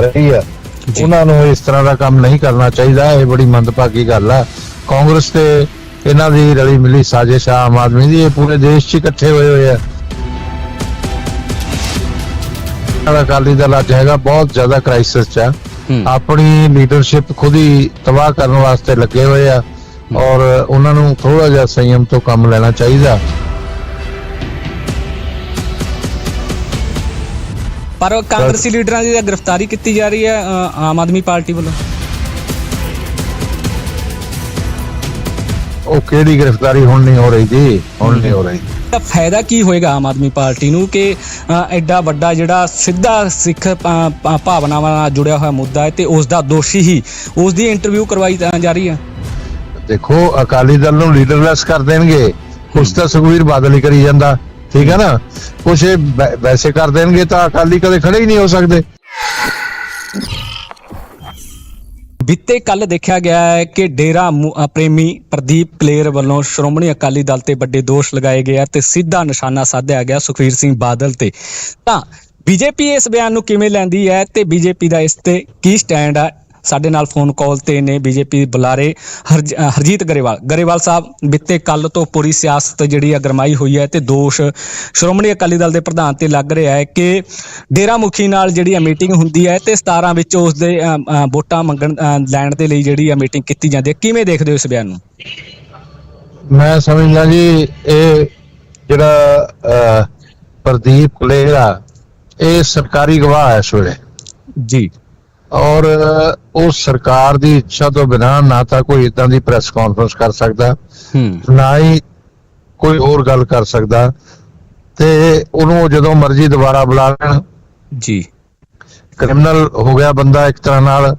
ਰਹੀ ਆ। ਉਹਨਾਂ ਨੂੰ ਇਸ ਤਰ੍ਹਾਂ ਦਾ ਕੰਮ ਨਹੀਂ ਕਰਨਾ ਚਾਹੀਦਾ ਇਹ ਬੜੀ ਮੰਦਭਾਗੀ ਗੱਲ ਆ ਕਾਂਗਰਸ ਤੇ ਇਹਨਾਂ ਦੀ ਰਲੀ ਮਿਲੀ ਸਾਜ਼ਿਸ਼ ਆ ਆਮ ਆਦਮੀ ਦੀ ਇਹ ਪੂਰੇ ਦੇਸ਼ 'ਚ ਇਕੱਠੇ ਹੋਏ ਹੋਏ ਆ। ਅਕਾਲੀ ਦਲ ਅੱਜ ਹੈਗਾ ਬਹੁਤ ਜ਼ਿਆਦਾ ਕ੍ਰਾਈਸਿਸ 'ਚ ਆ। ਆਪਣੀ ਲੀਡਰਸ਼ਿਪ ਖੁਦ ਹੀ ਤਬਾਹ ਕਰਨ ਵਾਸਤੇ ਲੱਗੇ ਹੋਏ ਆ। ਔਰ ਉਹਨਾਂ ਨੂੰ ਥੋੜਾ ਜਿਹਾ ਸੰਯਮ ਤੋਂ ਕੰਮ ਲੈਣਾ ਚਾਹੀਦਾ। ਪਰ ਕਾਂਗਰਸੀ ਲੀਡਰਾਂ ਦੀ ਤਾਂ ਗ੍ਰਿਫਤਾਰੀ ਕੀਤੀ ਜਾ ਰਹੀ ਹੈ ਅ, ਆਮ ਆਦਮੀ ਪਾਰਟੀ ਵੱਲੋਂ। ਉਹ ਕਿਹੜੀ ਗ੍ਰਿਫਤਾਰੀ ਹੁਣ ਨਹੀਂ ਹੋ ਰਹੀ ਜੀ? ਹੁਣ ਨਹੀਂ ਹੋ ਰਹੀ। ਤਾਂ ਫਾਇਦਾ ਕੀ ਹੋਏਗਾ ਆਮ ਆਦਮੀ ਪਾਰਟੀ ਨੂੰ ਕਿ ਅ, ਐਡਾ ਵੱਡਾ ਜਿਹੜਾ ਸਿੱਧਾ ਸਿੱਖ ਭ- ਭਾਵਨਾਵਾਂ ਨਾਲ ਜੁੜਿਆ ਹੋਇਆ ਮੁੱਦਾ ਹੈ ਤੇ ਉਸ ਦਾ ਦੋਸ਼ੀ ਹੀ ਉਸ ਦੀ ਇੰਟਰਵਿਊ ਕਰਵਾਈ ਤਾਂ ਜਾ ਰਹੀ ਹੈ। ਦੇਖੋ ਅਕਾਲੀ ਦਲ ਨੂੰ ਲੀਡਰਲੈਸ ਕਰ ਦੇਣਗੇ। ਕੁਛ ਤਾਂ ਸੁਖਵੀਰ ਬਾਦਲ ਹੀ ਕਰੀ ਜਾਂਦਾ। ਠੀਕ ਹੈ ਨਾ? ਕੁਛ ਇਹ ਵੈ- ਵੈਸੇ ਕਰ ਦੇਣਗੇ ਤਾਂ ਅਕਾਲੀ ਕਦੇ ਖੜੇ ਹੀ ਨਹੀਂ ਹੋ ਸਕਦੇ। ਬੀਤੇ ਕੱਲ ਦੇਖਿਆ ਗਿਆ ਹੈ ਕਿ ਡੇਰਾ ਮੁ- ਅ, ਪ੍ਰੇਮੀ ਪ੍ਰਦੀਪ ਕਲੇਰ ਵੱਲੋਂ ਸ਼੍ਰੋਮਣੀ ਅਕਾਲੀ ਦਲ ਤੇ ਵੱਡੇ ਦੋਸ਼ ਲਗਾਏ ਗਏ ਆ ਤੇ ਸਿੱਧਾ ਨਿਸ਼ਾਨਾ ਸਾਧਿਆ ਗਿਆ ਸੁਖਵੀਰ ਸਿੰਘ ਬਾਦਲ ਤੇ। ਤਾਂ ਬੀਜੇਪੀ ਇਸ ਬਿਆਨ ਨੂੰ ਕਿਵੇਂ ਲੈਂਦੀ ਹੈ ਤੇ ਬੀਜੇਪੀ ਦਾ ਇਸ ਤੇ ਕੀ ਸਟੈਂਡ ਹੈ ਸਾਡੇ ਨਾਲ ਫੋਨ ਕਾਲ ਤੇ ਨੇ ਬੀਜੇਪੀ ਬੁਲਾਰੇ ਹਰਜੀਤ ਗਰੇਵਾਲ। ਗਰੇਵਾਲ ਸਾਹਿਬ ਬੀਤੇ ਕੱਲ ਤੋਂ ਪੂਰੀ ਸਿਆਸਤ ਜਿਹੜੀ ਆ ਗਰਮਾਈ ਹੋਈ ਹੈ ਤੇ ਦੋਸ਼ ਸ਼੍ਰੋਮਣੀ ਅਕਾਲੀ ਦਲ ਦੇ ਪ੍ਰਧਾਨ ਤੇ ਲੱਗ ਰਿਹਾ ਹੈ ਕਿ ਡੇਰਾ ਮੁਖੀ ਨਾਲ ਜਿਹੜੀ ਆ ਮੀਟਿੰਗ ਹੁੰਦੀ ਹੈ ਤੇ 17 ਵਿੱਚ ਉਸ ਦੇ ਵੋਟਾਂ ਮੰਗਣ ਲੈਣ ਦੇ ਲਈ ਜਿਹੜੀ ਆ ਮੀਟਿੰਗ ਕੀਤੀ ਜਾਂਦੀ ਹੈ। ਕਿਵੇਂ ਦੇਖਦੇ ਹੋ ਇਸ ਬਿਆਨ ਨੂੰ? ਮੈਂ ਸਮਝਦਾ ਜੀ ਇਹ ਜਿਹੜਾ ਪ੍ਰਦੀਪ ਕਲੇਰ ਇਹ ਸਰਕਾਰੀ ਗਵਾਹ ਹੈ ਇਸ ਵੇਲੇ। ਜੀ। ਔਰ ਉਹ ਸਰਕਾਰ ਦੀ ਇੱਛਾ ਤੋਂ ਬਿਨਾਂ ਨਾ ਤਾਂ ਕੋਈ ਇਦਾਂ ਦੀ ਪ੍ਰੈਸ ਕਾਨਫਰੰਸ ਕਰ ਸਕਦਾ ਹੂੰ। ਨਾ ਹੀ ਕੋਈ ਹੋਰ ਗੱਲ ਕਰ ਸਕਦਾ। ਤੇ ਉਹਨੂੰ ਜਦੋਂ ਮਰਜ਼ੀ ਦੁਬਾਰਾ ਬੁਲਾ ਲੈਣ। ਜੀ। ਕ੍ਰਿਮੀਨਲ ਹੋ ਗਿਆ ਬੰਦਾ ਇੱਕ ਤਰ੍ਹਾਂ ਨਾਲ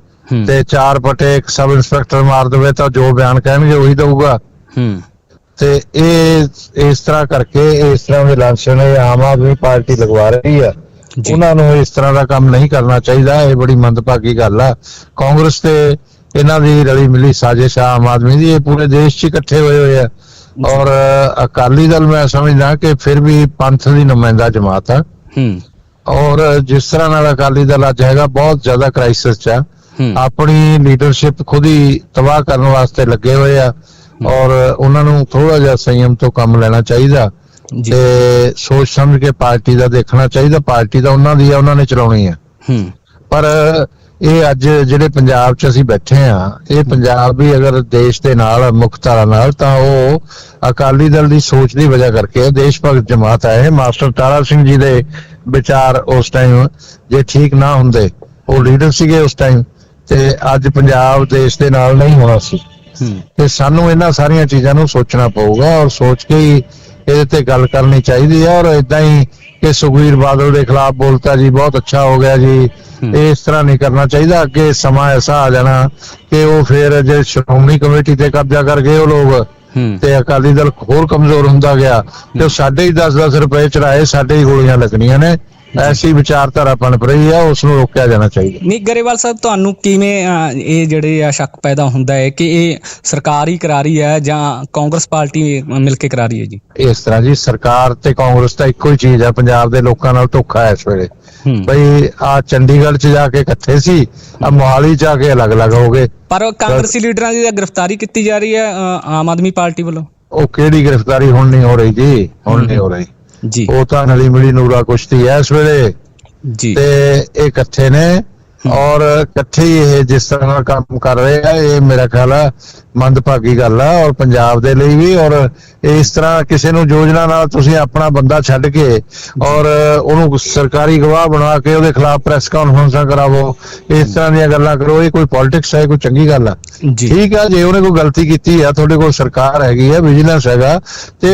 ਤੇ ਚਾਰ ਪਟੇ ਇੱਕ ਸਬ ਇੰਸਪੈਕਟਰ ਮਾਰ ਦੇਵੇ ਤਾਂ ਜੋ ਬਿਆਨ ਕਹਿਣਗੇ ਉਹੀ ਦਊਗਾ। ਹੂੰ। ਤੇ ਇਹ ਇਸ ਤਰ੍ਹਾਂ ਕਰਕੇ ਇਸ ਤਰ੍ਹਾਂ ਦੇ ਇਹ ਆਮ ਆਦਮੀ ਪਾਰਟੀ ਲਗਵਾ ਰਹੀ ਆ ਉਹਨਾਂ ਨੂੰ ਇਸ ਤਰ੍ਹਾਂ ਦਾ ਕੰਮ ਨਹੀਂ ਕਰਨਾ ਚਾਹੀਦਾ ਇਹ ਬੜੀ ਮੰਦਭਾਗੀ ਗੱਲ ਆ। ਕਾਂਗਰਸ ਤੇ ਇਹਨਾਂ ਦੀ ਰਲੀ ਮਿਲੀ ਸਾਜ਼ਿਸ਼ ਆ ਆਮ ਆਦਮੀ ਦੀ ਇਹ ਪੂਰੇ ਦੇਸ਼ 'ਚ ਇਕੱਠੇ ਹੋਏ ਹੋਏ ਆ। ਔਰ ਅਕਾਲੀ ਦਲ ਮੈਂ ਸਮਝਦਾ ਕਿ ਫਿਰ ਵੀ ਪੰਥ ਦੀ ਨੁਮਾਇੰਦਾ ਜਮਾਤ ਆ। ਹੂੰ। ਔਰ ਜਿਸ ਤਰ੍ਹਾਂ ਨਾਲ ਅਕਾਲੀ ਦਲ ਅੱਜ ਹੈਗਾ ਬਹੁਤ ਜ਼ਿਆਦਾ ਕ੍ਰਾਈਸਿਸ 'ਚ ਆ। ਆਪਣੀ ਲੀਡਰਸ਼ਿਪ ਖੁਦ ਹੀ ਤਬਾਹ ਕਰਨ ਵਾਸਤੇ ਲੱਗੇ ਹੋਏ ਆ। ਔਰ ਉਹਨਾਂ ਨੂੰ ਥੋੜਾ ਜਿਹਾ ਸੰਯਮ ਤੋਂ ਕੰਮ ਲੈਣਾ ਚਾਹੀਦਾ। ਤੇ ਸੋਚ ਸਮਝ ਕੇ ਪਾਰਟੀ ਦਾ ਦੇਖਣਾ ਚਾਹੀਦਾ ਪਾਰਟੀ ਦਾ ਉਹਨਾਂ ਦੀ ਆ ਉਹਨਾਂ ਨੇ ਚਲਾਉਣੀ ਆ। ਪਰ ਇਹ ਅੱਜ ਜਿਹੜੇ ਪੰਜਾਬ 'ਚ ਅਸੀਂ ਬੈਠੇ ਆ ਇਹ ਪੰਜਾਬ ਵੀ ਅਗਰ ਦੇਸ਼ ਦੇ ਨਾਲ ਮੁੱਖ ਧਾਰਾ ਨਾਲ ਤਾਂ ਉਹ ਅਕਾਲੀ ਦਲ ਦੀ ਸੋਚ ਦੀ ਵਜ੍ਹਾ ਕਰਕੇ। ਦੇਸ਼ ਭਗਤ ਜਮਾਤ ਇਹ ਮਾਸਟਰ ਤਾਰਾ ਸਿੰਘ ਜੀ ਦੇ ਵਿਚਾਰ ਉਸ ਟਾਈਮ ਜੇ ਠੀਕ ਨਾ ਹੁੰਦੇ ਉਹ ਲੀਡਰ ਸੀਗੇ ਉਸ ਟਾਈਮ ਤੇ ਅੱਜ ਪੰਜਾਬ ਦੇਸ਼ ਦੇ ਨਾਲ ਨਹੀਂ ਹੋਣਾ ਸੀ। ਤੇ ਸਾਨੂੰ ਇਹਨਾਂ ਸਾਰੀਆਂ ਚੀਜ਼ਾਂ ਨੂੰ ਸੋਚਣਾ ਪਊਗਾ ਔਰ ਸੋਚ ਕੇ ਹੀ ਇਹਦੇ ਤੇ ਗੱਲ ਕਰਨੀ ਚਾਹੀਦੀ ਹੈ ਔਰ ਇਦਾਂ ਹੀ ਕਿ ਸੁਖਵੀਰ ਬਾਦਲ ਦੇ ਖਿਲਾਫ ਬੋਲਤਾ ਜੀ ਬਹੁਤ ਅੱਛਾ ਹੋ ਗਿਆ ਜੀ। ਇਸ ਤਰ੍ਹਾਂ ਨਹੀਂ ਕਰਨਾ ਚਾਹੀਦਾ ਅੱਗੇ ਸਮਾਂ ਐਸਾ ਆ ਜਾਣਾ ਕਿ ਉਹ ਫਿਰ ਜੇ ਸ਼੍ਰੋਮਣੀ ਕਮੇਟੀ ਤੇ ਕਬਜ਼ਾ ਕਰ ਗਏ ਉਹ ਲੋਕ ਤੇ ਅਕਾਲੀ ਦਲ ਹੋਰ ਕਮਜ਼ੋਰ ਹੁੰਦਾ ਗਿਆ ਤੇ ਸਾਡੇ ਹੀ 10-10 ਰੁਪਏ ਚੜਾਏ ਸਾਡੇ ਹੀ ਗੋਲੀਆਂ ਲੱਗਣੀਆਂ ਨੇ। ਐਸੀ ਵਿਚਾਰਧਾਰਾ ਪਣਪ ਰਹੀ ਹੈ ਉਸ ਨੂੰ ਰੋਕਿਆ ਜਾਣਾ ਚਾਹੀਦਾ। ਨਹੀਂ ਗਰੇਵਾਲ ਸਾਹਿਬ ਤੁਹਾਨੂੰ ਕਿਵੇਂ ਇਹ ਜਿਹੜੇ ਆ ਸ਼ੱਕ ਪੈਦਾ ਹੁੰਦਾ ਹੈ ਕਿ ਇਹ ਸਰਕਾਰ ਹੀ ਕਰਾ ਰਹੀ ਹੈ ਜਾਂ ਕਾਂਗਰਸ ਪਾਰਟੀ ਮਿਲ ਕੇ ਕਰਾ ਰਹੀ ਹੈ ਜੀ? ਇਸ ਤਰ੍ਹਾਂ ਜੀ ਸਰਕਾਰ ਤੇ ਕਾਂਗਰਸ ਤਾਂ ਇੱਕੋ ਹੀ ਚੀਜ਼ ਹੈ ਪੰਜਾਬ ਦੇ ਲੋਕਾਂ ਨਾਲ ਧੋਖਾ ਹੈ ਇਸ ਵੇਲੇ। ਹੂੰ। ਬਈ ਆ ਚੰਡੀਗੜ੍ਹ ਚ ਜਾ ਕੇ ਇਕੱਠੇ ਸੀ ਆ ਮੋਹਾਲੀ ਜਾ ਕੇ ਅਲੱਗ-ਅਲੱਗ ਹੋ ਗਏ। ਪਰ ਕਾਂਗਰਸੀ ਲੀਡਰਾਂ ਦੀ ਤਾਂ ਗ੍ਰਿਫਤਾਰੀ ਕੀਤੀ ਜਾ ਰਹੀ ਹੈ ਅ, ਆਮ ਆਦਮੀ ਪਾਰਟੀ ਵੱਲੋਂ? ਉਹ ਕਿਹੜੀ ਗ੍ਰਿਫਤਾਰੀ ਹੁਣ ਨਹੀਂ ਹੋ ਰਹੀ ਜੀ ਹੁਣ ਨਹੀਂ ਹੋ ਰਹੀ। ਜੀ। ਉਹ ਤਾਂ ਨਲੀ ਮਿਲੀ ਨੂਰਾ ਕੁਸ਼ਤੀ ਹੈ ਇਸ ਵੇਲੇ। ਜੀ। ਤੇ ਇਹ ਇਕੱਠੇ ਨੇ। ਔਰ ਇਕੱਠੇ ਇਹ ਜਿਸ ਤਰ੍ਹਾਂ ਨਾਲ ਕੰਮ ਕਰ ਰਹੇ ਆ ਇਹ ਮੇਰਾ ਖਿਆਲ ਆ ਮੰਦਭਾਗੀ ਗੱਲ ਆ ਔਰ ਪੰਜਾਬ ਦੇ ਲਈ ਵੀ ਔਰ ਇਸ ਤਰ੍ਹਾਂ ਕਿਸੇ ਨੂੰ ਯੋਜਨਾ ਨਾਲ ਤੁਸੀਂ ਆਪਣਾ ਬੰਦਾ ਛੱਡ ਕੇ ਔਰ ਉਹਨੂੰ ਸਰਕਾਰੀ ਗਵਾਹ ਬਣਾ ਕੇ ਉਹਦੇ ਖਿਲਾਫ ਪ੍ਰੈਸ ਕਾਨਫਰੰਸਾਂ ਕਰਾਵੋ ਇਸ ਤਰ੍ਹਾਂ ਦੀਆਂ ਗੱਲਾਂ ਕਰੋ ਇਹ ਕੋਈ ਪੋਲਿਟਿਕਸ ਹੈ ਕੋਈ ਚੰਗੀ ਗੱਲ ਆ। ਠੀਕ ਆ ਜੇ ਉਹਨੇ ਕੋਈ ਗਲਤੀ ਕੀਤੀ ਆ ਤੁਹਾਡੇ ਕੋਲ ਸਰਕਾਰ ਹੈਗੀ ਆ ਵਿਜੀਲੈਂਸ ਹੈਗਾ ਤੇ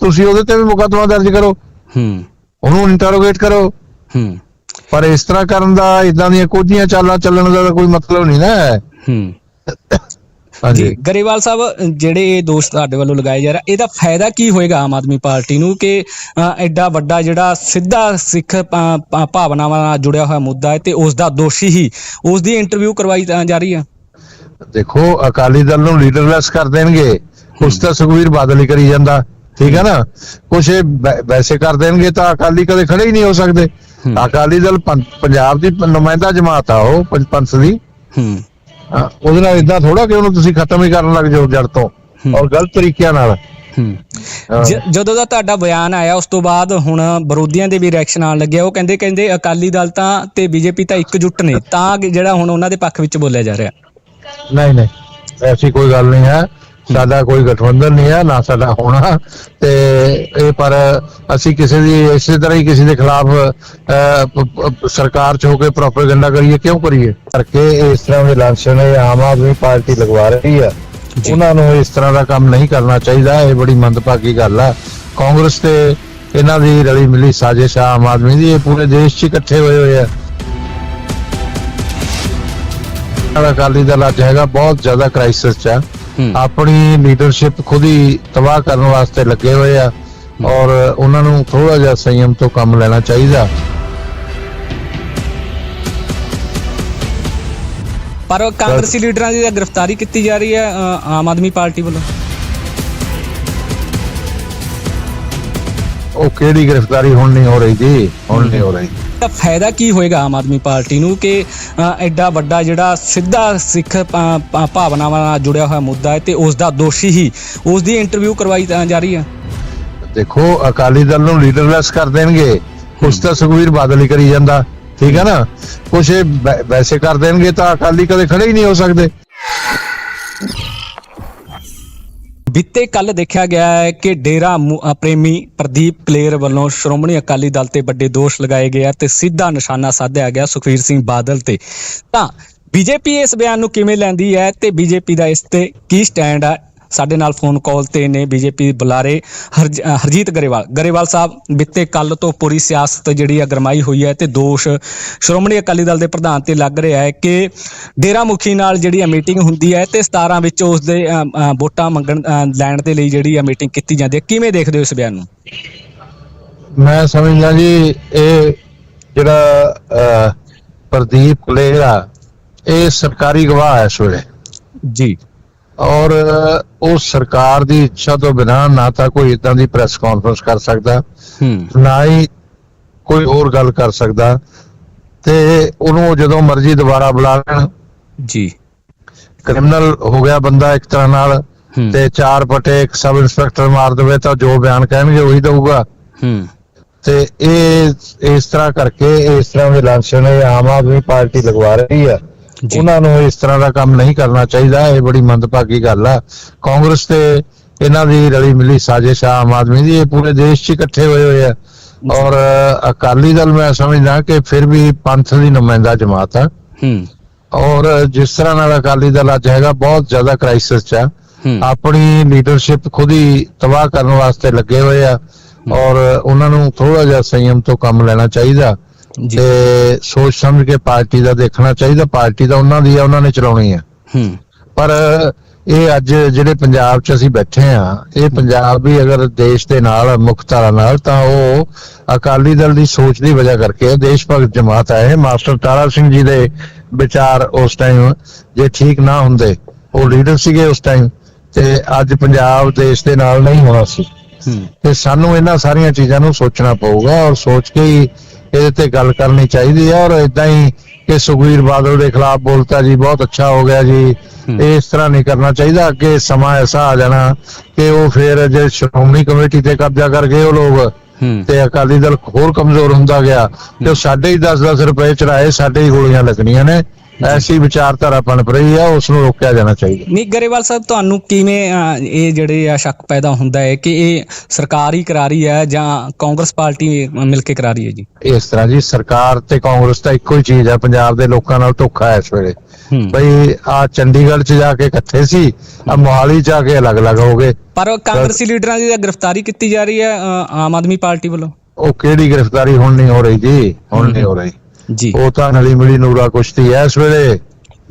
ਤੁਸੀਂ ਉਹਦੇ ਤੇ ਵੀ ਮੁਕੱਦਮਾ ਦਰਜ ਕਰੋ। ਹੂੰ। ਉਹਨੂੰ ਇੰਟਰੋਗੇਟ ਕਰੋ। ਹੂੰ। ਪਰ ਇਸ ਤਰ੍ਹਾਂ ਕਰਨ ਦਾ ਇਦਾਂ ਦੀਆਂ ਕੋਝੀਆਂ ਚਾਲਾਂ ਚੱਲਣ ਦਾ ਕੋਈ ਮਤਲਬ ਨਹੀਂ ਨਾ ਹੈ। ਹਾਂਜੀ ਗਰੇਵਾਲ ਸਾਹਿਬ ਜਿਹੜੇ ਇਹ ਦੋਸ਼ ਤੁਹਾਡੇ ਵੱਲੋਂ ਲਗਾਏ ਜਾ ਰਿਹਾ ਇਹਦਾ ਫਾਇਦਾ ਕੀ ਹੋਏਗਾ ਆਮ ਆਦਮੀ ਪਾਰਟੀ ਨੂੰ ਕਿ ਐਡਾ ਵੱਡਾ ਜਿਹੜਾ ਸਿੱਧਾ ਸਿੱਖ ਭਾਵਨਾਵਾਂ ਨਾਲ ਜੁੜਿਆ ਹੋਇਆ ਮੁੱਦਾ ਹੈ ਤੇ ਉਸ ਦਾ ਦੋਸ਼ੀ ਹੀ ਉਸ ਦੀ ਇੰਟਰਵਿਊ ਕਰਵਾਈ ਜਾ ਰਹੀ ਹੈ ਦੇਖੋ ਅਕਾਲੀ ਦਲ ਨੂੰ ਲੀਡਰਲੈਸ ਕਰ ਦੇਣਗੇ ਕੁਛ ਤਾਂ ਸੁਖਵੀਰ ਬਾਦਲ ਹੀ ਕਰੀ ਜਾਂਦਾ ਠੀਕ ਹੈ ਨਾ ਵੈ- ਵੈਸੇ ਕਰ ਦੇਣਗੇ ਤਾਂ ਅਕਾਲੀ ਕਦੇ ਖੜੇ ਹੀ ਨਹੀਂ ਹੋ ਸਕਦੇ। ਅਕਾਲੀ ਦਲ ਪੰ- ਪੰਜਾਬ ਦੀ ਪ- ਨੁਮਾਇੰਦਾ ਜਮਾਤ ਆ ਉਹ ਪੰਥ ਦੀ। ਹੂੰ। ਹਾਂ, ਉਹਦੇ ਨਾਲ ਇਦਾਂ ਥੋੜਾ ਕਿ ਉਹਨੂੰ ਤੁਸੀਂ ਖਤਮ ਹੀ ਕਰਨ ਲੱਗ ਜਾਓ ਜੜ ਤੋਂ ਹੂੰ। ਔਰ ਗਲਤ ਤਰੀਕਿਆਂ ਨਾਲ। ਹੂੰ। ਹਾਂ। ਜ- ਜਦੋਂ ਦਾ ਤੁਹਾਡਾ ਬਿਆਨ ਆਇਆ ਉਸ ਤੋਂ ਬਾਅਦ ਹੁਣ ਵਿਰੋਧੀਆਂ ਦੇ ਵੀ ਰਿਐਕਸ਼ਨ ਆਉਣ ਲੱਗਿਆ। ਉਹ ਕਹਿੰਦੇ ਕਹਿੰਦੇ ਅਕਾਲੀ ਦਲ ਤਾਂ ਤੇ ਬੀਜੇਪੀ ਤਾਂ ਇਕਜੁੱਟ ਨੇ ਤਾਂ ਕਿ ਜਿਹੜਾ ਹੁਣ ਉਹਨਾਂ ਦੇ ਪੱਖ ਵਿੱਚ ਬੋਲਿਆ ਜਾ ਰਿਹਾ। ਨਹੀਂ ਨਹੀਂ ਐਸੀ ਕੋਈ ਗੱਲ ਨਹੀਂ ਹੈ। ਸਾਡਾ ਕੋਈ ਗਠਬੰਧਨ ਨਹੀਂ ਹੈ ਨਾ ਸਾਡਾ ਹੋਣਾ। ਤੇ ਇਹ ਪਰ ਅਸੀਂ ਕਿਸੇ ਦੀ ਇਸੇ ਤਰ੍ਹਾਂ ਹੀ ਕਿਸੇ ਦੇ ਖਿਲਾਫ ਸਰਕਾਰ ਚ ਹੋ ਕੇ ਪ੍ਰੋਪੇਗੈਂਡਾ ਕਰੀਏ ਕਿਉਂ ਕਰੀਏ? ਕਰਕੇ ਇਸ ਤਰ੍ਹਾਂ ਦੇ ਲਾਂਛਨ ਇਹ ਆਮ ਆਦਮੀ ਪਾਰਟੀ ਲਗਵਾ ਰਹੀ ਆ ਜੀ। ਉਹਨਾਂ ਨੂੰ ਇਸ ਤਰ੍ਹਾਂ ਦਾ ਕੰਮ ਨਹੀਂ ਕਰਨਾ ਚਾਹੀਦਾ ਇਹ ਬੜੀ ਮੰਦਭਾਗੀ ਗੱਲ ਆ। ਕਾਂਗਰਸ ਤੇ ਇਹਨਾਂ ਦੀ ਰਲੀ ਮਿਲੀ ਸਾਜ਼ਿਸ਼ ਆ ਆਮ ਆਦਮੀ ਦੀ ਇਹ ਪੂਰੇ ਦੇਸ਼ 'ਚ ਇਕੱਠੇ ਹੋਏ ਹੋਏ ਆ। ਅਕਾਲੀ ਦਲ ਅੱਜ ਹੈਗਾ ਬਹੁਤ ਜ਼ਿਆਦਾ ਕ੍ਰਾਈਸਿਸ 'ਚ ਆ। ਹੂੰ ਆਪਣੀ ਲੀਡਰਸ਼ਿਪ ਖੁਦ ਹੀ ਤਬਾਹ ਕਰਨ ਵਾਸਤੇ ਲੱਗੇ ਹੋਏ ਆ ਔਰ ਉਹਨਾਂ ਨੂੰ ਥੋੜਾ ਜਿਹਾ ਸੰਯਮ ਤੋਂ ਕੰਮ ਲੈਣਾ ਚਾਹੀਦਾ। ਪਰ ਕਾਂਗਰਸੀ ਲੀਡਰਾਂ ਦੀ ਗ੍ਰਿਫਤਾਰੀ ਕੀਤੀ ਜਾ ਰਹੀ ਹੈ ਆਮ ਆਦਮੀ ਪਾਰਟੀ ਵੱਲੋਂ। ਉਹ ਕਿਹੜੀ ਗ੍ਰਿਫਤਾਰੀ ਹੁਣ ਨਹੀਂ ਹੋ ਰਹੀ ਜੀ? ਹੁਣ ਨਹੀਂ ਹੋ ਰਹੀ। ਤਾਂ ਫਾਇਦਾ ਕੀ ਹੋਏਗਾ ਆਮ ਆਦਮੀ ਪਾਰਟੀ ਨੂੰ ਕਿ ਐਡਾ ਵੱਡਾ ਜਿਹੜਾ ਸਿੱਧਾ ਸਿੱਖ ਭਾਵਨਾਵਾਂ ਨਾਲ ਜੁੜਿਆ ਹੋਇਆ ਮੁੱਦਾ ਹੈ ਤੇ ਉਸ ਦਾ ਦੋਸ਼ੀ ਹੀ ਉਸ ਦੀ ਇੰਟਰਵਿਊ ਕਰਵਾਈ ਜਾ ਰਹੀ ਹੈ? ਦੇਖੋ, ਅਕਾਲੀ ਦਲ ਨੂੰ ਲੀਡਰਲੈਸ ਕਰ ਦੇਣਗੇ, ਕੁਛ ਤਾਂ ਸੁਖਵੀਰ ਬਾਦਲ ਹੀ ਕਰੀ ਜਾਂਦਾ, ਠੀਕ ਹੈ ਨਾ? ਕੁਛ ਵੈਸੇ ਕਰ ਦੇਣਗੇ ਤਾਂ ਅਕਾਲੀ ਕਦੇ ਖੜੇ ਹੀ ਨਹੀਂ ਹੋ ਸਕਦੇ। ਬੀਤੇ ਕੱਲ ਦੇਖਿਆ ਗਿਆ ਹੈ ਕਿ ਡੇਰਾ ਪ੍ਰੇਮੀ ਪ੍ਰਦੀਪ ਕਲੇਰ ਵੱਲੋਂ ਸ਼੍ਰੋਮਣੀ ਅਕਾਲੀ ਦਲ ਤੇ ਵੱਡੇ ਦੋਸ਼ ਲਗਾਏ ਗਏ ਆ ਤੇ ਸਿੱਧਾ ਨਿਸ਼ਾਨਾ ਸਾਧਿਆ ਗਿਆ ਸੁਖਵੀਰ ਸਿੰਘ ਬਾਦਲ ਤੇ। ਤਾਂ ਬੀਜੇਪੀ ਇਸ ਬਿਆਨ ਨੂੰ ਕਿਵੇਂ ਲੈਂਦੀ ਹੈ ਤੇ ਬੀਜੇਪੀ ਦਾ ਇਸ ਤੇ ਕੀ ਸਟੈਂਡ ਆ? ਸਾਡੇ ਨਾਲ ਫੋਨ ਕਾਲ ਤੇ ਨੇ ਬੀਜੇਪੀ ਬੁਲਾਰੇ ਹਰਜੀਤ ਗਰੇਵਾਲ। ਗਰੇਵਾਲ ਸਾਹਿਬ ਬੀਤੇ ਕੱਲ ਤੋਂ ਪੂਰੀ ਸਿਆਸਤ ਜਿਹੜੀ ਆ ਗਰਮਾਈ ਹੋਈ ਹੈ ਤੇ ਦੋਸ਼ ਸ਼੍ਰੋਮਣੀ ਅਕਾਲੀ ਦਲ ਦੇ ਪ੍ਰਧਾਨ ਤੇ ਲੱਗ ਰਿਹਾ ਹੈ ਕਿ ਡੇਰਾ ਮੁਖੀ ਨਾਲ ਜਿਹੜੀ ਮੀਟਿੰਗ ਹੁੰਦੀ ਹੈ ਤੇ 17 ਵਿੱਚ ਉਸ ਦੇ ਵੋਟਾਂ ਮੰਗਣ ਲੈਣ ਦੇ ਲਈ ਜਿਹੜੀ ਆ ਮੀਟਿੰਗ ਕੀਤੀ ਜਾਂਦੀ ਹੈ। ਕਿਵੇਂ ਦੇਖਦੇ ਹੋ ਇਸ ਬਿਆਨ ਨੂੰ? ਮੈਂ ਸਮਝਦਾ ਜੀ ਇਹ ਜਿਹੜਾ ਪ੍ਰਦੀਪ ਕਲੇਰ ਇਹ ਸਰਕਾਰੀ ਗਵਾਹ ਹੈ ਇਸ ਵੇਲੇ। ਜੀ। ਔਰ ਉਹ ਸਰਕਾਰ ਦੀ ਇੱਛਾ ਤੋਂ ਬਿਨਾਂ ਨਾ ਤਾਂ ਕੋਈ ਇਦਾਂ ਦੀ ਪ੍ਰੈਸ ਕਾਨਫਰੰਸ ਕਰ ਸਕਦਾ ਹੂੰ। ਨਾ ਹੀ ਕੋਈ ਹੋਰ ਗੱਲ ਕਰ ਸਕਦਾ। ਤੇ ਉਹਨੂੰ ਜਦੋਂ ਮਰਜ਼ੀ ਦੁਬਾਰਾ ਬੁਲਾ ਲੈਣ। ਜੀ। ਕ੍ਰਿਮੀਨਲ ਹੋ ਗਿਆ ਬੰਦਾ ਇੱਕ ਤਰ੍ਹਾਂ ਨਾਲ ਤੇ ਚਾਰ ਪਟੇ ਇੱਕ ਸਬ ਇੰਸਪੈਕਟਰ ਮਾਰ ਦੇਵੇ ਤਾਂ ਜੋ ਬਿਆਨ ਕਹਿਣਗੇ ਉਹੀ ਦਊਗਾ। ਹੂੰ। ਤੇ ਇਹ ਇਸ ਤਰ੍ਹਾਂ ਕਰਕੇ ਇਸ ਤਰ੍ਹਾਂ ਦੇ ਇਹ ਆਮ ਆਦਮੀ ਪਾਰਟੀ ਲਗਵਾ ਰਹੀ ਆ ਉਹਨਾਂ ਨੂੰ ਇਸ ਤਰ੍ਹਾਂ ਦਾ ਕੰਮ ਨਹੀਂ ਕਰਨਾ ਚਾਹੀਦਾ ਇਹ ਬੜੀ ਮੰਦਭਾਗੀ ਗੱਲ ਆ। ਕਾਂਗਰਸ ਤੇ ਇਹਨਾਂ ਦੀ ਰਲੀ ਮਿਲੀ ਸਾਜ਼ਿਸ਼ ਆ ਆਮ ਆਦਮੀ ਦੀ ਇਹ ਪੂਰੇ ਦੇਸ਼ 'ਚ ਇਕੱਠੇ ਹੋਏ ਹੋਏ ਆ। ਔਰ ਅਕਾਲੀ ਦਲ ਮੈਂ ਸਮਝਦਾ ਕਿ ਫਿਰ ਵੀ ਪੰਥ ਦੀ ਨੁਮਾਇੰਦਾ ਜਮਾਤ ਆ। ਹੂੰ। ਔਰ ਜਿਸ ਤਰ੍ਹਾਂ ਨਾਲ ਅਕਾਲੀ ਦਲ ਅੱਜ ਹੈਗਾ ਬਹੁਤ ਜ਼ਿਆਦਾ ਕ੍ਰਾਈਸਿਸ 'ਚ ਆ। ਆਪਣੀ ਲੀਡਰਸ਼ਿਪ ਖੁਦ ਹੀ ਤਬਾਹ ਕਰਨ ਵਾਸਤੇ ਲੱਗੇ ਹੋਏ ਆ। ਔਰ ਉਹਨਾਂ ਨੂੰ ਥੋੜਾ ਜਿਹਾ ਸੰਯਮ ਤੋਂ ਕੰਮ ਲੈਣਾ ਚਾਹੀਦਾ। ਤੇ ਸੋਚ ਸਮਝ ਕੇ ਪਾਰਟੀ ਦਾ ਦੇਖਣਾ ਚਾਹੀਦਾ ਪਾਰਟੀ ਦਾ ਉਹਨਾਂ ਦੀ ਆ ਉਹਨਾਂ ਨੇ ਚਲਾਉਣੀ ਆ। ਹੂੰ। ਪਰ ਇਹ ਅੱਜ ਜਿਹੜੇ ਪੰਜਾਬ 'ਚ ਅਸੀਂ ਬੈਠੇ ਆ ਇਹ ਪੰਜਾਬ ਵੀ ਅਗਰ ਦੇਸ਼ ਦੇ ਨਾਲ ਮੁੱਖ ਧਾਰਾ ਨਾਲ ਤਾਂ ਉਹ ਅਕਾਲੀ ਦਲ ਦੀ ਸੋਚ ਦੀ ਵਜ੍ਹਾ ਕਰਕੇ ਦੇਸ਼ ਭਗਤ ਜਮਾਤ ਇਹ ਮਾਸਟਰ ਤਾਰਾ ਸਿੰਘ ਜੀ ਦੇ ਵਿਚਾਰ ਉਸ ਟਾਈਮ ਜੇ ਠੀਕ ਨਾ ਹੁੰਦੇ ਉਹ ਲੀਡਰ ਸੀਗੇ ਉਸ ਟਾਈਮ ਤੇ ਅੱਜ ਪੰਜਾਬ ਦੇਸ਼ ਦੇ ਨਾਲ ਨਹੀਂ ਹੋਣਾ ਸੀ। ਤੇ ਸਾਨੂੰ ਇਹਨਾਂ ਸਾਰੀਆਂ ਚੀਜ਼ਾਂ ਨੂੰ ਸੋਚਣਾ ਪਊਗਾ ਔਰ ਸੋਚ ਕੇ ਹੀ ਇਹਦੇ ਤੇ ਗੱਲ ਕਰਨੀ ਚਾਹੀਦੀ ਹੈ ਔਰ ਇਦਾਂ ਹੀ ਕਿ ਸੁਖਵੀਰ ਬਾਦਲ ਦੇ ਖਿਲਾਫ ਬੋਲਤਾ ਜੀ ਬਹੁਤ ਅੱਛਾ ਹੋ ਗਿਆ ਜੀ। ਇਸ ਤਰ੍ਹਾਂ ਨਹੀਂ ਕਰਨਾ ਚਾਹੀਦਾ ਅੱਗੇ ਸਮਾਂ ਐਸਾ ਆ ਜਾਣਾ ਕਿ ਉਹ ਫਿਰ ਜੇ ਸ਼੍ਰੋਮਣੀ ਕਮੇਟੀ ਤੇ ਕਬਜ਼ਾ ਕਰ ਗਏ ਉਹ ਲੋਕ ਤੇ ਅਕਾਲੀ ਦਲ ਹੋਰ ਕਮਜ਼ੋਰ ਹੁੰਦਾ ਗਿਆ ਤੇ ਸਾਡੇ ਹੀ 10-10 ਰੁਪਏ ਚੜਾਏ ਸਾਡੇ ਹੀ ਗੋਲੀਆਂ ਲੱਗਣੀਆਂ ਨੇ। ਐਸੀ ਵਿਚਾਰਧਾਰਾ ਪਣਪ ਰਹੀ ਆ ਉਸ ਨੂੰ ਰੋਕਿਆ ਜਾਣਾ ਚਾਹੀਦਾ। ਨਹੀਂ ਗਰੇਵਾਲ ਸਾਹਿਬ ਤੁਹਾਨੂੰ ਕਿਵੇਂ ਇਹ ਜਿਹੜੇ ਆ ਸ਼ੱਕ ਪੈਦਾ ਹੁੰਦਾ ਹੈ ਕਿ ਇਹ ਸਰਕਾਰ ਹੀ ਕਰਾ ਰਹੀ ਹੈ ਜਾਂ ਕਾਂਗਰਸ ਪਾਰਟੀ ਮਿਲ ਕੇ ਕਰਾ ਰਹੀ ਹੈ ਜੀ? ਇਸ ਤਰ੍ਹਾਂ ਜੀ ਸਰਕਾਰ ਤੇ ਕਾਂਗਰਸ ਤਾਂ ਇੱਕੋ ਹੀ ਚੀਜ਼ ਹੈ ਪੰਜਾਬ ਦੇ ਲੋਕਾਂ ਨਾਲ ਧੋਖਾ ਹੈ ਇਸ ਵੇਲੇ। ਹੂੰ। ਬਈ ਆ ਚੰਡੀਗੜ੍ਹ ਚ ਜਾ ਕੇ ਇਕੱਠੇ ਸੀ ਆ ਮੋਹਾਲੀ ਚ ਆ ਕੇ ਅਲੱਗ-ਅਲੱਗ ਹੋ ਗਏ। ਪਰ ਕਾਂਗਰਸੀ ਲੀਡਰਾਂ ਦੀ ਤਾਂ ਗ੍ਰਿਫਤਾਰੀ ਕੀਤੀ ਜਾ ਰਹੀ ਹੈ ਅ, ਆਮ ਆਦਮੀ ਪਾਰਟੀ ਵੱਲੋਂ? ਉਹ ਕਿਹੜੀ ਗ੍ਰਿਫਤਾਰੀ ਹੁਣ ਨਹੀਂ ਹੋ ਰਹੀ ਜੀ ਹੁਣ ਨਹੀਂ ਹੋ ਰਹੀ। ਜੀ। ਉਹ ਤਾਂ ਨਲੀ ਮਿਲੀ ਨੂਰਾ ਕੁਸ਼ਤੀ ਹੈ ਇਸ ਵੇਲੇ।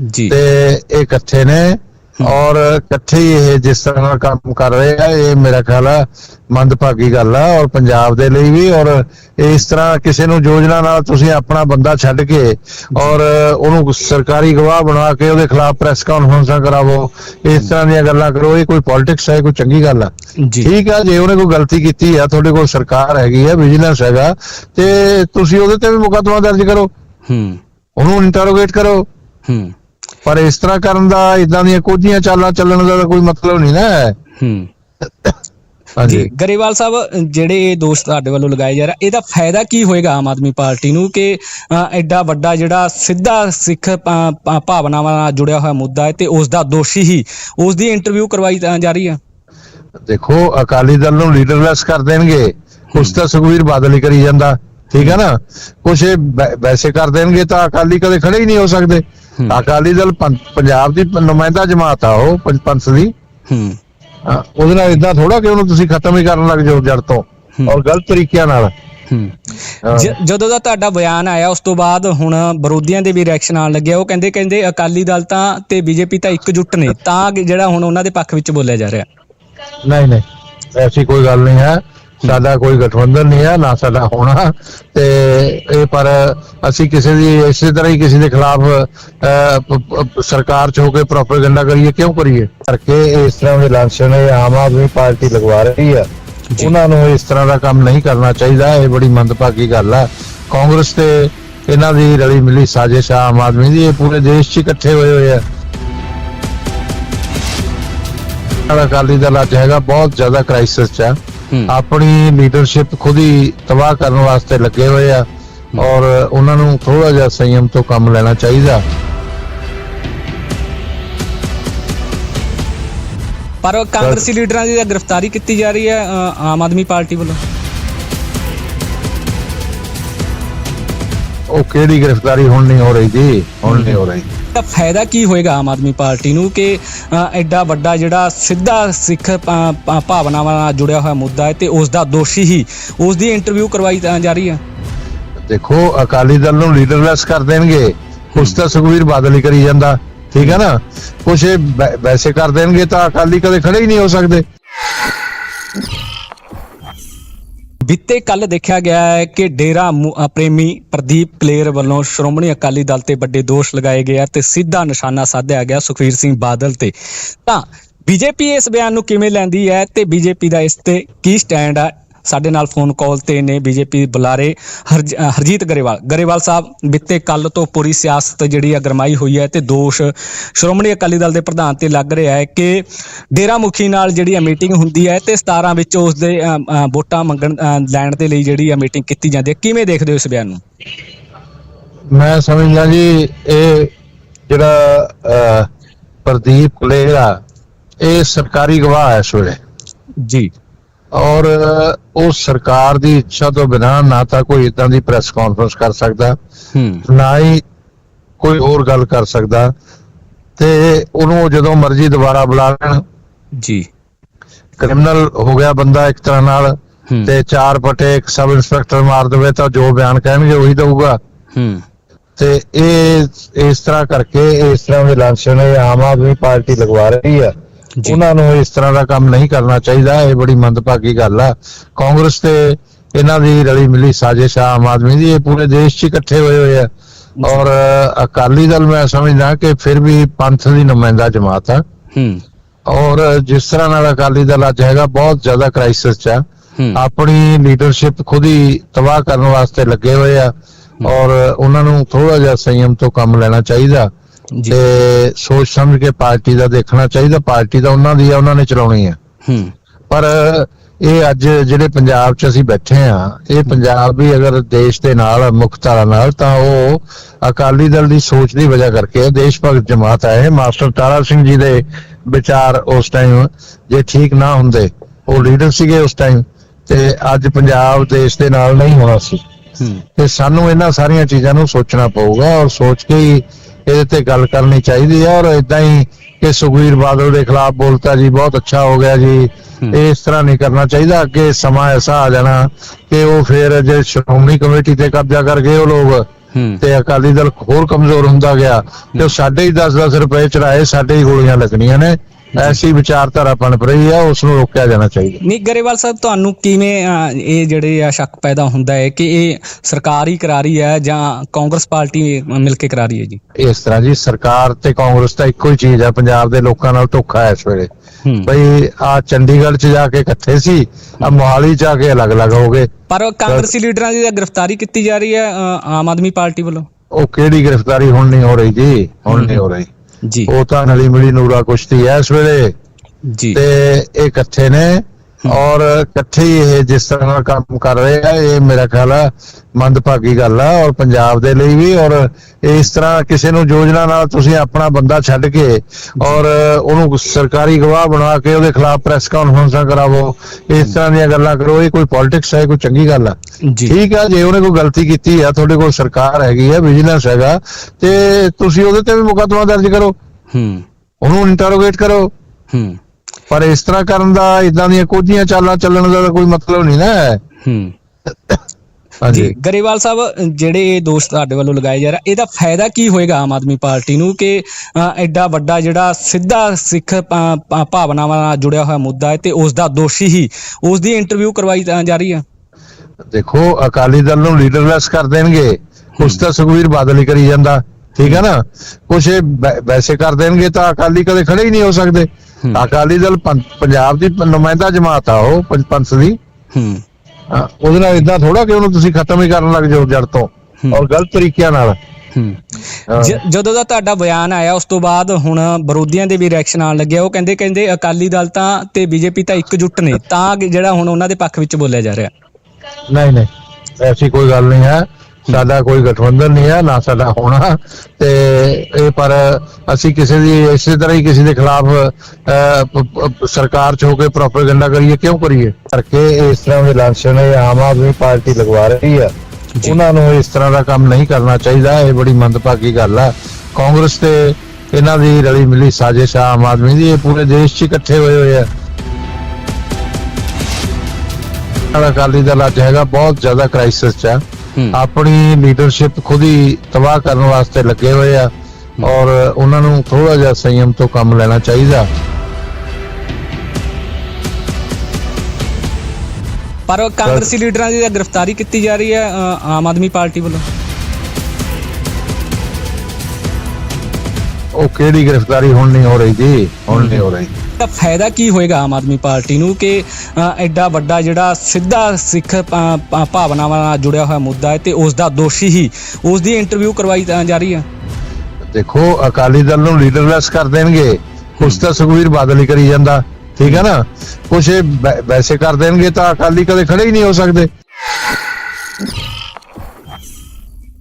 ਜੀ। ਤੇ ਇਹ ਇਕੱਠੇ ਨੇ। ਔਰ ਇਕੱਠੇ ਇਹ ਜਿਸ ਤਰ੍ਹਾਂ ਨਾਲ ਕੰਮ ਕਰ ਰਹੇ ਆ ਇਹ ਮੇਰਾ ਖਿਆਲ ਆ ਮੰਦਭਾਗੀ ਗੱਲ ਆ ਔਰ ਪੰਜਾਬ ਦੇ ਲਈ ਵੀ ਔਰ ਇਸ ਤਰ੍ਹਾਂ ਕਿਸੇ ਨੂੰ ਯੋਜਨਾ ਨਾਲ ਤੁਸੀਂ ਆਪਣਾ ਬੰਦਾ ਛੱਡ ਕੇ ਔਰ ਉਹਨੂੰ ਸਰਕਾਰੀ ਗਵਾਹ ਬਣਾ ਕੇ ਉਹਦੇ ਖਿਲਾਫ ਪ੍ਰੈਸ ਕਾਨਫਰੰਸਾਂ ਕਰਾਵੋ ਇਸ ਤਰ੍ਹਾਂ ਦੀਆਂ ਗੱਲਾਂ ਕਰੋ ਇਹ ਕੋਈ ਪੋਲਿਟਿਕਸ ਹੈ ਕੋਈ ਚੰਗੀ ਗੱਲ ਆ। ਠੀਕ ਆ ਜੇ ਉਹਨੇ ਕੋਈ ਗਲਤੀ ਕੀਤੀ ਆ ਤੁਹਾਡੇ ਕੋਲ ਸਰਕਾਰ ਹੈਗੀ ਆ ਵਿਜੀਲੈਂਸ ਹੈਗਾ ਤੇ ਤੁਸੀਂ ਉਹਦੇ ਤੇ ਵੀ ਮੁਕੱਦਮਾ ਦਰਜ ਕਰੋ। ਹੂੰ। ਉਹਨੂੰ ਇੰਟਰੋਗੇਟ ਕਰੋ। ਹੂੰ। ਪਰ ਇਸ ਤਰ੍ਹਾਂ ਕਰਨ ਦਾ ਇਦਾਂ ਦੀਆਂ ਕੋਝੀਆਂ ਚਾਲਾਂ ਚੱਲਣ ਦਾ ਕੋਈ ਮਤਲਬ ਨਹੀਂ ਨਾ ਹੈ। ਹੂੰ ਹਾਂਜੀ ਜੀ ਗਰੇਵਾਲ ਸਾਹਿਬ ਜਿਹੜੇ ਇਹ ਦੋਸ਼ ਤੁਹਾਡੇ ਵੱਲੋਂ ਲਗਾਏ ਜਾ ਰਿਹਾ ਇਹਦਾ ਫਾਇਦਾ ਕੀ ਹੋਏਗਾ ਆਮ ਆਦਮੀ ਪਾਰਟੀ ਨੂੰ ਕਿ ਐਡਾ ਵੱਡਾ ਜਿਹੜਾ ਸਿੱਧਾ ਸਿੱਖ ਭਾਵਨਾਵਾਂ ਨਾਲ ਜੁੜਿਆ ਹੋਇਆ ਮੁੱਦਾ ਹੈ ਤੇ ਉਸ ਦਾ ਦੋਸ਼ੀ ਹੀ ਉਸ ਦੀ ਇੰਟਰਵਿਊ ਕਰਵਾਈ ਜਾ ਰਹੀ ਹੈ ਦੇਖੋ ਅਕਾਲੀ ਦਲ ਨੂੰ ਲੀਡਰਲੈਸ ਕਰ ਦੇਣਗੇ ਕੁਛ ਤਾਂ ਸੁਖਵੀਰ ਬਾਦਲ ਹੀ ਕਰੀ ਜਾਂਦਾ ਠੀਕ ਹੈ ਨਾ ਕੁਛ ਵੈਸੇ ਕਰ ਦੇਣਗੇ ਤਾਂ ਅਕਾਲੀ ਕਦੇ ਖੜੇ ਹੀ ਨਹੀਂ ਹੋ ਸਕਦੇ। ਅਕਾਲੀ ਦਲ ਪੰਜਾਬ ਦੀ ਨੁਮਾਇੰਦਾ ਜਮਾਤ ਆ ਉਹ ਪੰਥ ਦੀ। ਹੂੰ। ਉਹਦੇ ਨਾਲ ਇਦਾਂ ਥੋੜਾ ਕਿ ਉਹਨੂੰ ਤੁਸੀਂ ਖਤਮ ਹੀ ਕਰਨ ਲੱਗ ਜਾਓ ਜੜ ਤੋਂ। ਔਰ ਗਲਤ ਤਰੀਕਿਆਂ ਨਾਲ। ਜਦੋਂ ਦਾ ਤੁਹਾਡਾ ਬਿਆਨ ਆਇਆ ਉਸ ਤੋਂ ਬਾਅਦ ਹੁਣ ਵਿਰੋਧੀਆਂ ਦੇ ਵੀ ਰਿਐਕਸ਼ਨ ਆਉਣ ਲੱਗਿਆ ਉਹ ਕਹਿੰਦੇ ਕਹਿੰਦੇ ਅਕਾਲੀ ਦਲ ਤਾਂ ਤੇ ਬੀਜੇਪੀ ਤਾਂ ਇਕਜੁੱਟ ਨੇ ਤਾਂ ਜਿਹੜਾ ਹੁਣ ਉਹਨਾਂ ਦੇ ਪੱਖ ਵਿੱਚ ਬੋਲਿਆ ਜਾ ਰਿਹਾ। ਨਹੀਂ ਨਹੀਂ ਐਸੀ ਕੋਈ ਗੱਲ ਨਹੀਂ ਹੈ। ਸਾਡਾ ਕੋਈ ਗਠਬੰਧਨ ਨਹੀਂ ਹੈ ਨਾ ਸਾਡਾ ਹੋਣਾ। ਤੇ ਇਹ ਪਰ ਅਸੀਂ ਕਿਸੇ ਦੀ ਇਸੇ ਤਰ੍ਹਾਂ ਹੀ ਕਿਸੇ ਦੇ ਖਿਲਾਫ ਸਰਕਾਰ ਚ ਹੋ ਕੇ ਪ੍ਰੋਪਗੈਂਡਾ ਕਰੀਏ ਕਿਉਂ ਕਰੀਏ? ਕਰਕੇ ਇਸ ਤਰ੍ਹਾਂ ਦੇ ਲਾਂਛਨ ਇਹ ਆਮ ਆਦਮੀ ਪਾਰਟੀ ਲਗਵਾ ਰਹੀ ਆ। ਜੀ। ਉਹਨਾਂ ਨੂੰ ਇਸ ਤਰ੍ਹਾਂ ਦਾ ਕੰਮ ਨਹੀਂ ਕਰਨਾ ਚਾਹੀਦਾ ਇਹ ਬੜੀ ਮੰਦਭਾਗੀ ਗੱਲ ਆ। ਕਾਂਗਰਸ ਤੇ ਇਹਨਾਂ ਦੀ ਰਲੀ ਮਿਲੀ ਸਾਜ਼ਿਸ਼ ਆ ਆਮ ਆਦਮੀ ਦੀ ਇਹ ਪੂਰੇ ਦੇਸ਼ 'ਚ ਹੀ ਇਕੱਠੇ ਹੋਏ ਹੋਏ ਆ। ਅਕਾਲੀ ਦਲ ਅੱਜ ਹੈਗਾ ਬਹੁਤ ਜ਼ਿਆਦਾ ਕ੍ਰਾਈਸਿਸ 'ਚ ਆ। ਹੂੰ ਆਪਣੀ ਲੀਡਰਸ਼ਿਪ ਖੁਦ ਹੀ ਤਬਾਹ ਕਰਨ ਵਾਸਤੇ ਲੱਗੇ ਹੋਏ ਆ ਔਰ ਉਹਨਾਂ ਨੂੰ ਥੋੜਾ ਜਿਹਾ ਸੰਯਮ ਤੋਂ ਕੰਮ ਲੈਣਾ ਚਾਹੀਦਾ। ਪਰ ਕਾਂਗਰਸੀ ਲੀਡਰਾਂ ਦੀ ਗ੍ਰਿਫਤਾਰੀ ਕੀਤੀ ਜਾ ਰਹੀ ਹੈ ਆਮ ਆਦਮੀ ਪਾਰਟੀ ਵੱਲੋਂ। ਉਹ ਕਿਹੜੀ ਗ੍ਰਿਫਤਾਰੀ ਹੁਣ ਨਹੀਂ ਹੋ ਰਹੀ ਜੀ? ਹੁਣ ਨਹੀਂ ਹੋ ਰਹੀ। ਤਾਂ ਫਾਇਦਾ ਕੀ ਹੋਏਗਾ ਆਮ ਆਦਮੀ ਪਾਰਟੀ ਨੂੰ ਕਿ ਐਡਾ ਵੱਡਾ ਜਿਹੜਾ ਸਿੱਧਾ ਸਿੱਖ ਭਾਵਨਾਵਾਂ ਨਾਲ ਜੁੜਿਆ ਹੋਇਆ ਮੁੱਦਾ ਹੈ ਤੇ ਉਸ ਦਾ ਦੋਸ਼ੀ ਹੀ ਉਸ ਦੀ ਇੰਟਰਵਿਊ ਕਰਵਾਈ ਜਾ ਰਹੀ ਹੈ। ਦੇਖੋ, ਅਕਾਲੀ ਦਲ ਨੂੰ ਲੀਡਰਲੈਸ ਕਰ ਦੇਣਗੇ ਕੁਛ ਤਾਂ ਸੁਖਵੀਰ ਬਾਦਲ ਹੀ ਕਰੀ ਜਾਂਦਾ, ਠੀਕ ਹੈ ਨਾ? ਕੁਛ ਵੈਸੇ ਕਰ ਦੇਣਗੇ ਤਾਂ ਅਕਾਲੀ ਕਦੇ ਖੜੇ ਹੀ ਨਹੀਂ ਹੋ ਸਕਦੇ। ਬੀਤੇ ਕੱਲ ਦੇਖਿਆ ਗਿਆ ਹੈ ਕਿ ਡੇਰਾ ਮੁ- ਪ੍ਰੇਮੀ ਪ੍ਰਦੀਪ ਕਲੇਰ ਵੱਲੋਂ ਸ਼੍ਰੋਮਣੀ ਅਕਾਲੀ ਦਲ ਤੇ ਵੱਡੇ ਦੋਸ਼ ਲਗਾਏ ਗਏ ਆ ਤੇ ਸਿੱਧਾ ਨਿਸ਼ਾਨਾ ਸਾਧਿਆ ਗਿਆ ਸੁਖਵੀਰ ਸਿੰਘ ਬਾਦਲ ਤੇ। ਤਾਂ ਬੀਜੇਪੀ ਇਸ ਬਿਆਨ ਨੂੰ ਕਿਵੇਂ ਲੈਂਦੀ ਹੈ ਤੇ ਬੀਜੇਪੀ ਦਾ ਇਸ ਤੇ ਕੀ ਸਟੈਂਡ ਹੈ ਸਾਡੇ ਨਾਲ ਫੋਨ ਕਾਲ ਤੇ ਨੇ ਬੀਜੇਪੀ ਬੁਲਾਰੇ ਹਰਜੀਤ ਗਰੇਵਾਲ। ਗਰੇਵਾਲ ਸਾਹਿਬ ਬੀਤੇ ਕੱਲ ਤੋਂ ਪੂਰੀ ਸਿਆਸਤ ਜਿਹੜੀ ਆ ਗਰਮਾਈ ਹੋਈ ਹੈ ਤੇ ਦੋਸ਼ ਸ਼੍ਰੋਮਣੀ ਅਕਾਲੀ ਦਲ ਦੇ ਪ੍ਰਧਾਨ ਤੇ ਲੱਗ ਰਿਹਾ ਹੈ ਕਿ ਡੇਰਾ ਮੁਖੀ ਨਾਲ ਜਿਹੜੀ ਆ ਮੀਟਿੰਗ ਹੁੰਦੀ ਹੈ ਤੇ 17 ਵਿੱਚ ਉਸ ਦੇ ਵੋਟਾਂ ਮੰਗਣ ਲੈਣ ਦੇ ਲਈ ਜਿਹੜੀ ਆ ਮੀਟਿੰਗ ਕੀਤੀ ਜਾਂਦੀ ਹੈ। ਕਿਵੇਂ ਦੇਖਦੇ ਹੋ ਇਸ ਬਿਆਨ ਨੂੰ? ਮੈਂ ਸਮਝਦਾ ਜੀ ਇਹ ਜਿਹੜਾ ਪ੍ਰਦੀਪ ਕਲੇਰ ਇਹ ਸਰਕਾਰੀ ਗਵਾਹ ਹੈ ਇਸ ਵੇਲੇ। ਜੀ। ਔਰ ਉਹ ਸਰਕਾਰ ਦੀ ਇੱਛਾ ਤੋਂ ਬਿਨਾਂ ਨਾ ਤਾਂ ਕੋਈ ਇਦਾਂ ਦੀ ਪ੍ਰੈਸ ਕਾਨਫਰੰਸ ਕਰ ਸਕਦਾ ਹੂੰ। ਨਾ ਹੀ ਕੋਈ ਹੋਰ ਗੱਲ ਕਰ ਸਕਦਾ। ਤੇ ਉਹਨੂੰ ਜਦੋਂ ਮਰਜ਼ੀ ਦੁਬਾਰਾ ਬੁਲਾ ਲੈਣ। ਜੀ। ਕ੍ਰਿਮੀਨਲ ਹੋ ਗਿਆ ਬੰਦਾ ਇੱਕ ਤਰ੍ਹਾਂ ਨਾਲ ਹੂੰ। ਤੇ ਚਾਰ ਪਟੇ ਇੱਕ ਸਬ ਇੰਸਪੈਕਟਰ ਮਾਰ ਦੇਵੇ ਤਾਂ ਜੋ ਬਿਆਨ ਕਹਿਣਗੇ ਉਹੀ ਦਊਗਾ। ਹੂੰ। ਤੇ ਇਹ ਇਸ ਤਰ੍ਹਾਂ ਕਰਕੇ ਇਸ ਤਰ੍ਹਾਂ ਦੇ ਇਹ ਆਮ ਆਦਮੀ ਪਾਰਟੀ ਲਗਵਾ ਰਹੀ ਆ ਜੀ ਉਹਨਾਂ ਨੂੰ ਇਸ ਤਰ੍ਹਾਂ ਦਾ ਕੰਮ ਨਹੀਂ ਕਰਨਾ ਚਾਹੀਦਾ ਇਹ ਬੜੀ ਮੰਦਭਾਗੀ ਗੱਲ ਆ। ਕਾਂਗਰਸ ਤੇ ਇਹਨਾਂ ਦੀ ਰਲੀ ਮਿਲੀ ਸਾਜ਼ਿਸ਼ ਆ ਆਮ ਆਦਮੀ ਦੀ ਇਹ ਪੂਰੇ ਦੇਸ਼ 'ਚ ਇਕੱਠੇ ਹੋਏ ਹੋਏ ਆ। ਔਰ ਅਕਾਲੀ ਦਲ ਮੈਂ ਸਮਝਦਾ ਕਿ ਫਿਰ ਵੀ ਪੰਥ ਦੀ ਨੁਮਾਇੰਦਾ ਜਮਾਤ ਆ। ਹੂੰ। ਔਰ ਜਿਸ ਤਰ੍ਹਾਂ ਨਾਲ ਅਕਾਲੀ ਦਲ ਅੱਜ ਹੈਗਾ ਬਹੁਤ ਜ਼ਿਆਦਾ ਕ੍ਰਾਈਸਿਸ 'ਚ ਆ। ਆਪਣੀ ਲੀਡਰਸ਼ਿਪ ਖੁਦ ਹੀ ਤਬਾਹ ਕਰਨ ਵਾਸਤੇ ਲੱਗੇ ਹੋਏ ਆ। ਔਰ ਉਹਨਾਂ ਨੂੰ ਥੋੜਾ ਜਿਹਾ ਸੰਯਮ ਤੋਂ ਕੰਮ ਲੈਣਾ ਚਾਹੀਦਾ। ਜੀ। ਤੇ ਸੋਚ ਸਮਝ ਕੇ ਪਾਰਟੀ ਦਾ ਦੇਖਣਾ ਚਾਹੀਦਾ ਪਾਰਟੀ ਤਾਂ ਉਹਨਾਂ ਦੀ ਆ ਉਹਨਾਂ ਨੇ ਚਲਾਉਣੀ ਆ। ਹੂੰ। ਪਰ ਇਹ ਅੱਜ ਜਿਹੜੇ ਪੰਜਾਬ 'ਚ ਅਸੀਂ ਬੈਠੇ ਆ ਇਹ ਪੰਜਾਬ ਵੀ ਅਗਰ ਦੇਸ਼ ਦੇ ਨਾਲ ਮੁੱਖ ਧਾਰਾ ਨਾਲ ਤਾਂ ਉਹ ਅਕਾਲੀ ਦਲ ਦੀ ਸੋਚ ਦੀ ਵਜ੍ਹਾ ਕਰਕੇ। ਦੇਸ਼ ਭਗਤ ਜਮਾਤ ਇਹ ਮਾਸਟਰ ਤਾਰਾ ਸਿੰਘ ਜੀ ਦੇ ਵਿਚਾਰ ਉਸ ਟਾਈਮ ਜੇ ਠੀਕ ਨਾ ਹੁੰਦੇ ਉਹ ਲੀਡਰ ਸੀਗੇ ਉਸ ਟਾਈਮ ਤੇ ਅੱਜ ਪੰਜਾਬ ਦੇਸ਼ ਦੇ ਨਾਲ ਨਹੀਂ ਹੋਣਾ ਸੀ। ਤੇ ਸਾਨੂੰ ਇਹਨਾਂ ਸਾਰੀਆਂ ਚੀਜ਼ਾਂ ਨੂੰ ਸੋਚਣਾ ਪਊਗਾ ਔਰ ਸੋਚ ਕੇ ਹੀ ਇਹਦੇ ਤੇ ਗੱਲ ਕਰਨੀ ਚਾਹੀਦੀ ਹੈ ਔਰ ਇਦਾਂ ਹੀ ਕਿ ਸੁਖਵੀਰ ਬਾਦਲ ਦੇ ਖਿਲਾਫ ਬੋਲਤਾ ਜੀ ਬਹੁਤ ਅੱਛਾ ਹੋ ਗਿਆ ਜੀ। ਇਸ ਤਰ੍ਹਾਂ ਨਹੀਂ ਕਰਨਾ ਚਾਹੀਦਾ ਅੱਗੇ ਸਮਾਂ ਐਸਾ ਆ ਜਾਣਾ ਕਿ ਉਹ ਫਿਰ ਜੇ ਸ਼੍ਰੋਮਣੀ ਕਮੇਟੀ ਤੇ ਕਬਜ਼ਾ ਕਰ ਗਏ ਉਹ ਲੋਕ ਤੇ ਅਕਾਲੀ ਦਲ ਹੋਰ ਕਮਜ਼ੋਰ ਹੁੰਦਾ ਗਿਆ ਤੇ ਸਾਡੇ ਹੀ 10-10 ਰੁਪਏ ਚੜਾਏ ਸਾਡੇ ਹੀ ਗੋਲੀਆਂ ਲੱਗਣੀਆਂ ਨੇ। ਐਸੀ ਵਿਚਾਰਧਾਰਾ ਪਣਪ ਰਹੀ ਹੈ ਉਸ ਨੂੰ ਰੋਕਿਆ ਜਾਣਾ ਚਾਹੀਦਾ। ਨਹੀਂ ਗਰੇਵਾਲ ਸਾਹਿਬ ਤੁਹਾਨੂੰ ਕਿਵੇਂ ਅਹ, ਇਹ ਜਿਹੜੇ ਆ ਸ਼ੱਕ ਪੈਦਾ ਹੁੰਦਾ ਹੈ ਕਿ ਇਹ ਸਰਕਾਰ ਹੀ ਕਰਾ ਰਹੀ ਹੈ ਜਾਂ ਕਾਂਗਰਸ ਪਾਰਟੀ ਮਿਲ ਕੇ ਕਰਾ ਰਹੀ ਹੈ ਜੀ? ਇਸ ਤਰ੍ਹਾਂ ਜੀ ਸਰਕਾਰ ਤੇ ਕਾਂਗਰਸ ਤਾਂ ਇੱਕੋ ਹੀ ਚੀਜ਼ ਹੈ ਪੰਜਾਬ ਦੇ ਲੋਕਾਂ ਨਾਲ ਧੋਖਾ ਹੈ ਇਸ ਵੇਲੇ। ਹੂੰ। ਬਈ ਆ ਚੰਡੀਗੜ੍ਹ 'ਚ ਜਾ ਕੇ ਇਕੱਠੇ ਸੀ ਆ ਮੋਹਾਲੀ 'ਚ ਜਾ ਕੇ ਅਲੱਗ-ਅਲੱਗ ਹੋ ਗਏ। ਪਰ ਕਾਂਗਰਸੀ ਲੀਡਰਾਂ ਦੀ ਤਾਂ ਗ੍ਰਿਫਤਾਰੀ ਕੀਤੀ ਜਾ ਰਹੀ ਹੈ ਆਮ ਆਦਮੀ ਪਾਰਟੀ ਵੱਲੋਂ? ਉਹ ਕਿਹੜੀ ਗ੍ਰਿਫਤਾਰੀ ਹੁਣ ਨਹੀਂ ਹੋ ਰਹੀ ਜੀ ਹੁਣ ਨਹੀਂ ਹੋ ਰਹੀ। ਜੀ। ਉਹ ਤਾਂ ਨਲੀ ਮਿਲੀ ਨੂਰਾ ਕੁਸ਼ਤੀ ਹੈ ਇਸ ਵੇਲੇ ਜੀ। ਤੇ ਇਹ ਇਕੱਠੇ ਨੇ। ਔਰ ਇਕੱਠੇ ਇਹ ਜਿਸ ਤਰ੍ਹਾਂ ਨਾਲ ਕੰਮ ਕਰ ਰਹੇ ਆ ਇਹ ਮੇਰਾ ਖਿਆਲ ਆ ਮੰਦਭਾਗੀ ਗੱਲ ਆ ਔਰ ਪੰਜਾਬ ਦੇ ਲਈ ਵੀ ਔਰ ਇਸ ਤਰ੍ਹਾਂ ਕਿਸੇ ਨੂੰ ਯੋਜਨਾ ਨਾਲ ਤੁਸੀਂ ਆਪਣਾ ਬੰਦਾ ਛੱਡ ਕੇ ਔਰ ਉਹਨੂੰ ਸਰਕਾਰੀ ਗਵਾਹ ਬਣਾ ਕੇ ਉਹਦੇ ਖਿਲਾਫ ਪ੍ਰੈਸ ਕਾਨਫਰੰਸਾਂ ਕਰਾਵੋ ਇਸ ਤਰ੍ਹਾਂ ਦੀਆਂ ਗੱਲਾਂ ਕਰੋ ਇਹ ਕੋਈ ਪੋਲਿਟਿਕਸ ਹੈ ਕੋਈ ਚੰਗੀ ਗੱਲ ਆ। ਠੀਕ ਆ ਜੇ ਉਹਨੇ ਕੋਈ ਗਲਤੀ ਕੀਤੀ ਆ ਤੁਹਾਡੇ ਕੋਲ ਸਰਕਾਰ ਹੈਗੀ ਆ ਵਿਜੀਲੈਂਸ ਹੈਗਾ ਤੇ ਤੁਸੀਂ ਉਹਦੇ ਤੇ ਵੀ ਮੁਕੱਦਮਾ ਦਰਜ ਕਰੋ। ਹੂੰ। ਉਹਨੂੰ ਇੰਟਰੋਗੇਟ ਕਰੋ। ਹੂੰ। ਪਰ ਇਸ ਤਰ੍ਹਾਂ ਕਰਨ ਦਾ ਇਦਾਂ ਦੀਆਂ ਕੋਝੀਆਂ ਚਾਲਾਂ ਚੱਲਣ ਦਾ ਕੋਈ ਮਤਲਬ ਨਹੀਂ ਨਾ ਹੈ। ਜੀ ਗਰੇਵਾਲ ਸਾਹਿਬ ਜਿਹੜੇ ਦੋਸ਼ ਤੁਹਾਡੇ ਵੱਲੋਂ ਲਗਾਏ ਜਾ ਰਿਹਾ ਇਹਦਾ ਫਾਇਦਾ ਕੀ ਹੋਏਗਾ ਆਮ ਆਦਮੀ ਪਾਰਟੀ ਨੂੰ ਕਿ ਐਡਾ ਵੱਡਾ ਜਿਹੜਾ ਸਿੱਧਾ ਸਿੱਖ ਭਾਵਨਾਵਾਂ ਨਾਲ ਜੁੜਿਆ ਹੋਇਆ ਮੁੱਦਾ ਹੈ ਤੇ ਉਸ ਦਾ ਦੋਸ਼ੀ ਹੀ ਉਸ ਦੀ ਇੰਟਰਵਿਊ ਕਰਵਾਈ ਜਾ ਰਹੀ ਹੈ ਦੇਖੋ ਅਕਾਲੀ ਦਲ ਨੂੰ ਲੀਡਰਲੈਸ ਕਰ ਦੇਣਗੇ। ਕੁਛ ਤਾਂ ਸੁਖਵੀਰ ਬਾਦਲ ਹੀ ਕਰੀ ਜਾਂਦਾ। ਠੀਕ ਹੈ ਨਾ? ਕੁਛ ਵੈਸੇ ਕਰ ਦੇਣਗੇ ਤਾਂ ਅਕਾਲੀ ਕਦੇ ਖੜੇ ਹੀ ਨਹੀਂ ਹੋ ਸਕਦੇ। ਅਕਾਲੀ ਦਲ ਪੰਜਾਬ ਦੀ ਨੁਮਾਇੰਦਾ ਜਮਾਤ ਆ ਉਹ ਪੰਥ ਦੀ। ਹੂੰ। ਉਹਦੇ ਨਾਲ ਇਦਾਂ ਥੋੜਾ ਕਿ ਉਹਨੂੰ ਤੁਸੀਂ ਖਤਮ ਹੀ ਕਰਨ ਲੱਗ ਜਾਓ ਜੜ ਤੋਂ। ਔਰ ਗਲਤ ਤਰੀਕਿਆਂ ਨਾਲ। ਜਦੋਂ ਦਾ ਤੁਹਾਡਾ ਬਿਆਨ ਆਇਆ ਉਸ ਤੋਂ ਬਾਅਦ ਹੁਣ ਵਿਰੋਧੀਆਂ ਦੇ ਵੀ ਰਿਐਕਸ਼ਨ ਆਉਣ ਲੱਗਿਆ ਉਹ ਕਹਿੰਦੇ ਕਹਿੰਦੇ ਅਕਾਲੀ ਦਲ ਤਾਂ ਤੇ ਬੀਜੇਪੀ ਤਾਂ ਇੱਕਜੁੱਟ ਨੇ ਤਾਂ ਜਿਹੜਾ ਹੁਣ ਉਹਨਾਂ ਦੇ ਪੱਖ ਵਿੱਚ ਬੋਲਿਆ ਜਾ ਰਿਹਾ। ਨਹੀਂ ਨਹੀਂ ਐਸੀ ਕੋਈ ਗੱਲ ਨਹੀਂ ਹੈ। ਸਾਡਾ ਕੋਈ ਗਠਬੰਧਨ ਨਹੀਂ ਹੈ ਨਾ ਸਾਡਾ ਹੋਣਾ। ਤੇ ਇਹ ਪਰ ਅਸੀਂ ਕਿਸੇ ਦੀ ਇਸੇ ਤਰ੍ਹਾਂ ਹੀ ਕਿਸੇ ਦੇ ਖਿਲਾਫ ਸਰਕਾਰ ਚ ਹੋ ਕੇ ਪ੍ਰੋਪਗੈਂਡਾ ਕਰੀਏ ਕਿਉਂ ਕਰੀਏ? ਕਰਕੇ ਇਸ ਤਰ੍ਹਾਂ ਦੇ ਲਾਂਛਨ ਇਹ ਆਮ ਆਦਮੀ ਪਾਰਟੀ ਲਗਵਾ ਰਹੀ ਹੈ। ਉਹਨਾਂ ਨੂੰ ਇਸ ਤਰ੍ਹਾਂ ਦਾ ਕੰਮ ਨਹੀਂ ਕਰਨਾ ਚਾਹੀਦਾ ਇਹ ਬੜੀ ਮੰਦਭਾਗੀ ਗੱਲ ਆ। ਕਾਂਗਰਸ ਤੇ ਇਹਨਾਂ ਦੀ ਰਲੀ ਮਿਲੀ ਸਾਜ਼ਿਸ਼ ਆ ਆਮ ਆਦਮੀ ਦੀ ਇਹ ਪੂਰੇ ਦੇਸ਼ 'ਚ ਇਕੱਠੇ ਹੋਏ ਹੋਏ ਆ। ਅਕਾਲੀ ਦਲ ਅੱਜ ਹੈਗਾ ਬਹੁਤ ਜ਼ਿਆਦਾ ਕ੍ਰਾਈਸਿਸ 'ਚ ਆ। ਆਪਣੀ ਲੀਡਰਸ਼ਿਪ ਖੁਦ ਹੀ ਤਬਾਹ ਕਰਨ ਵਾਸਤੇ ਲੱਗੇ ਹੋਏ ਆ ਔਰ ਉਹਨਾਂ ਨੂੰ ਥੋੜਾ ਜਿਹਾ ਸੰਯਮ ਤੋਂ ਕੰਮ ਲੈਣਾ ਚਾਹੀਦਾ। ਪਰ ਕਾਂਗਰਸੀ ਲੀਡਰਾਂ ਦੀ ਗ੍ਰਿਫਤਾਰੀ ਕੀਤੀ ਜਾ ਰਹੀ ਹੈ ਆਮ ਆਦਮੀ ਪਾਰਟੀ ਵੱਲੋਂ। ਉਹ ਕਿਹੜੀ ਗ੍ਰਿਫਤਾਰੀ ਹੁਣ ਨਹੀਂ ਹੋ ਰਹੀ ਜੀ? ਹੁਣ ਨਹੀਂ ਹੋ ਰਹੀ। ਤਾਂ ਫਾਇਦਾ ਕੀ ਹੋਏਗਾ ਆਮ ਆਦਮੀ ਪਾਰਟੀ ਨੂੰ ਕਿ ਐਡਾ ਵੱਡਾ ਜਿਹੜਾ ਸਿੱਧਾ ਸਿੱਖ ਭਾਵਨਾਵਾਂ ਨਾਲ ਜੁੜਿਆ ਹੋਇਆ ਮੁੱਦਾ ਹੈ ਤੇ ਉਸ ਦਾ ਦੋਸ਼ੀ ਹੀ ਉਸ ਦੀ ਇੰਟਰਵਿਊ ਕਰਵਾਈ ਜਾ ਰਹੀ ਹੈ। ਦੇਖੋ, ਅਕਾਲੀ ਦਲ ਨੂੰ ਲੀਡਰਲੈਸ ਕਰ ਦੇਣਗੇ, ਕੁਛ ਤਾਂ ਸੁਖਵੀਰ ਬਾਦਲ ਹੀ ਕਰੀ ਜਾਂਦਾ, ਠੀਕ ਹੈ ਨਾ? ਕੁਛ ਵੈਸੇ ਕਰ ਦੇਣਗੇ ਤਾਂ ਅਕਾਲੀ ਕਦੇ ਖੜੇ ਹੀ ਨਹੀਂ ਹੋ ਸਕਦੇ।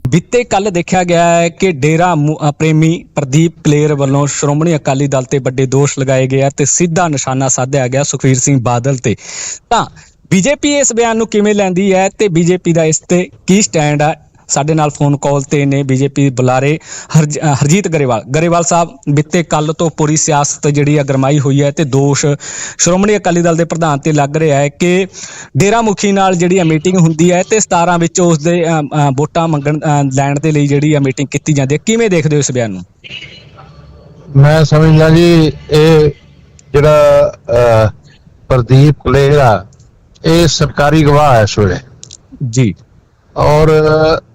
ਬੀਤੇ ਕੱਲ ਦੇਖਿਆ ਗਿਆ ਹੈ ਕਿ ਡੇਰਾ ਪ੍ਰੇਮੀ ਪ੍ਰਦੀਪ ਕਲੇਰ ਵੱਲੋਂ ਸ਼੍ਰੋਮਣੀ ਅਕਾਲੀ ਦਲ ਤੇ ਵੱਡੇ ਦੋਸ਼ ਲਗਾਏ ਗਏ ਆ ਤੇ ਸਿੱਧਾ ਨਿਸ਼ਾਨਾ ਸਾਧਿਆ ਗਿਆ ਸੁਖਵੀਰ ਸਿੰਘ ਬਾਦਲ ਤੇ। ਤਾਂ ਬੀਜੇਪੀ ਇਸ ਬਿਆਨ ਨੂੰ ਕਿਵੇਂ ਲੈਂਦੀ ਹੈ ਤੇ ਬੀਜੇਪੀ ਦਾ ਇਸ ਤੇ ਕੀ ਸਟੈਂਡ ਆ? ਸਾਡੇ ਨਾਲ ਫੋਨ ਕਾਲ ਤੇ ਨੇ ਬੀਜੇਪੀ ਬੁਲਾਰੇ ਹਰਜੀਤ ਗਰੇਵਾਲ। ਗਰੇਵਾਲ ਸਾਹਿਬ ਬੀਤੇ ਕੱਲ ਤੋਂ ਪੂਰੀ ਸਿਆਸਤ ਜਿਹੜੀ ਆ ਗਰਮਾਈ ਹੋਈ ਹੈ ਤੇ ਦੋਸ਼ ਸ਼੍ਰੋਮਣੀ ਅਕਾਲੀ ਦਲ ਦੇ ਪ੍ਰਧਾਨ ਤੇ ਲੱਗ ਰਿਹਾ ਹੈ ਕਿ ਡੇਰਾ ਮੁਖੀ ਨਾਲ ਜਿਹੜੀ ਮੀਟਿੰਗ ਹੁੰਦੀ ਹੈ ਤੇ 17 ਵਿੱਚ ਉਸ ਦੇ ਵੋਟਾਂ ਮੰਗਣ ਲੈਣ ਦੇ ਲਈ ਜਿਹੜੀ ਆ ਮੀਟਿੰਗ ਕੀਤੀ ਜਾਂਦੀ ਹੈ। ਕਿਵੇਂ ਦੇਖਦੇ ਹੋ ਇਸ ਬਿਆਨ ਨੂੰ? ਮੈਂ ਸਮਝਦਾ ਜੀ ਇਹ ਜਿਹੜਾ ਪ੍ਰਦੀਪ ਕਲੇਰ ਇਹ ਸਰਕਾਰੀ ਗਵਾਹ ਹੈ ਇਸ ਵੇਲੇ। ਜੀ। ਔਰ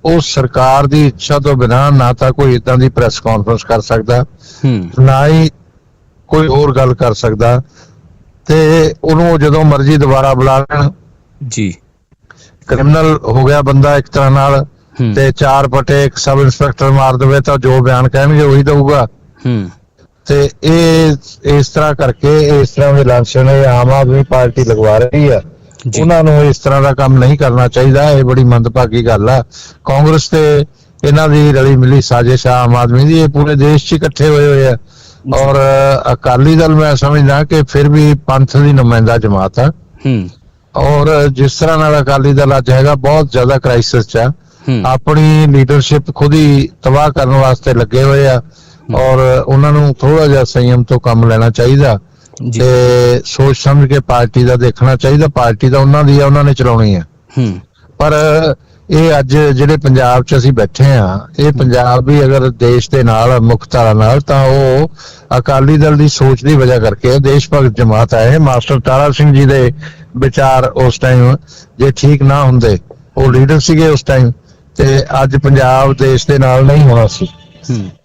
ਉਹ ਸਰਕਾਰ ਦੀ ਇੱਛਾ ਤੋਂ ਬਿਨਾਂ ਨਾ ਤਾਂ ਕੋਈ ਇਦਾਂ ਦੀ ਪ੍ਰੈਸ ਕਾਨਫਰੰਸ ਕਰ ਸਕਦਾ ਹੂੰ। ਨਾ ਹੀ ਕੋਈ ਹੋਰ ਗੱਲ ਕਰ ਸਕਦਾ। ਤੇ ਉਹਨੂੰ ਜਦੋਂ ਮਰਜ਼ੀ ਦੁਬਾਰਾ ਬੁਲਾ ਲੈਣ। ਜੀ। ਕ੍ਰਿਮੀਨਲ ਹੋ ਗਿਆ ਬੰਦਾ ਇੱਕ ਤਰ੍ਹਾਂ ਨਾਲ ਤੇ ਚਾਰ ਪਟੇ ਇੱਕ ਸਬ ਇੰਸਪੈਕਟਰ ਮਾਰ ਦੇਵੇ ਤਾਂ ਜੋ ਬਿਆਨ ਕਹਿਣਗੇ ਉਹੀ ਦਊਗਾ। ਹੂੰ। ਤੇ ਇਹ ਇਸ ਤਰ੍ਹਾਂ ਕਰਕੇ ਇਸ ਤਰ੍ਹਾਂ ਦੇ ਇਹ ਆਮ ਆਦਮੀ ਪਾਰਟੀ ਲਗਵਾ ਰਹੀ ਆ ਉਹਨਾਂ ਨੂੰ ਇਸ ਤਰ੍ਹਾਂ ਦਾ ਕੰਮ ਨਹੀਂ ਕਰਨਾ ਚਾਹੀਦਾ ਇਹ ਬੜੀ ਮੰਦਭਾਗੀ ਗੱਲ ਆ। ਕਾਂਗਰਸ ਤੇ ਇਹਨਾਂ ਦੀ ਰਲੀ ਮਿਲੀ ਸਾਜ਼ਿਸ਼ ਆ ਆਮ ਆਦਮੀ ਦੀ ਇਹ ਪੂਰੇ ਦੇਸ਼ 'ਚ ਇਕੱਠੇ ਹੋਏ ਹੋਏ ਆ। ਔਰ ਅਕਾਲੀ ਦਲ ਮੈਂ ਸਮਝਦਾ ਕਿ ਫਿਰ ਵੀ ਪੰਥ ਦੀ ਨੁਮਾਇੰਦਾ ਜਮਾਤ ਆ। ਹੂੰ। ਔਰ ਜਿਸ ਤਰ੍ਹਾਂ ਨਾਲ ਅਕਾਲੀ ਦਲ ਅੱਜ ਹੈਗਾ ਬਹੁਤ ਜ਼ਿਆਦਾ ਕ੍ਰਾਈਸਿਸ 'ਚ ਆ। ਆਪਣੀ ਲੀਡਰਸ਼ਿਪ ਖੁਦ ਹੀ ਤਬਾਹ ਕਰਨ ਵਾਸਤੇ ਲੱਗੇ ਹੋਏ ਆ। ਔਰ ਉਹਨਾਂ ਨੂੰ ਥੋੜਾ ਜਿਹਾ ਸੰਯਮ ਤੋਂ ਕੰਮ ਲੈਣਾ ਚਾਹੀਦਾ। ਤੇ ਸੋਚ ਸਮਝ ਕੇ ਪਾਰਟੀ ਦਾ ਦੇਖਣਾ ਚਾਹੀਦਾ। ਪਾਰਟੀ ਦਾ ਉਹਨਾਂ ਦੀ ਆ ਉਹਨਾਂ ਨੇ ਚਲਾਉਣੀ ਆ। ਹੂੰ। ਪਰ ਇਹ ਅੱਜ ਜਿਹੜੇ ਪੰਜਾਬ 'ਚ ਅਸੀਂ ਬੈਠੇ ਆ ਇਹ ਪੰਜਾਬ ਵੀ ਅਗਰ ਦੇਸ਼ ਦੇ ਨਾਲ ਮੁੱਖ ਧਾਰਾ ਨਾਲ ਤਾਂ ਉਹ ਅਕਾਲੀ ਦਲ ਦੀ ਸੋਚ ਦੀ ਵਜ੍ਹਾ ਕਰਕੇ। ਦੇਸ਼ ਭਗਤ ਜਮਾਤ ਇਹ ਮਾਸਟਰ ਤਾਰਾ ਸਿੰਘ ਜੀ ਦੇ ਵਿਚਾਰ ਉਸ ਟਾਈਮ ਜੇ ਠੀਕ ਨਾ ਹੁੰਦੇ ਉਹ ਲੀਡਰ ਸੀਗੇ ਉਸ ਟਾਈਮ ਤੇ ਅੱਜ ਪੰਜਾਬ ਦੇਸ਼ ਦੇ ਨਾਲ ਨਹੀਂ ਹੋਣਾ ਸੀ।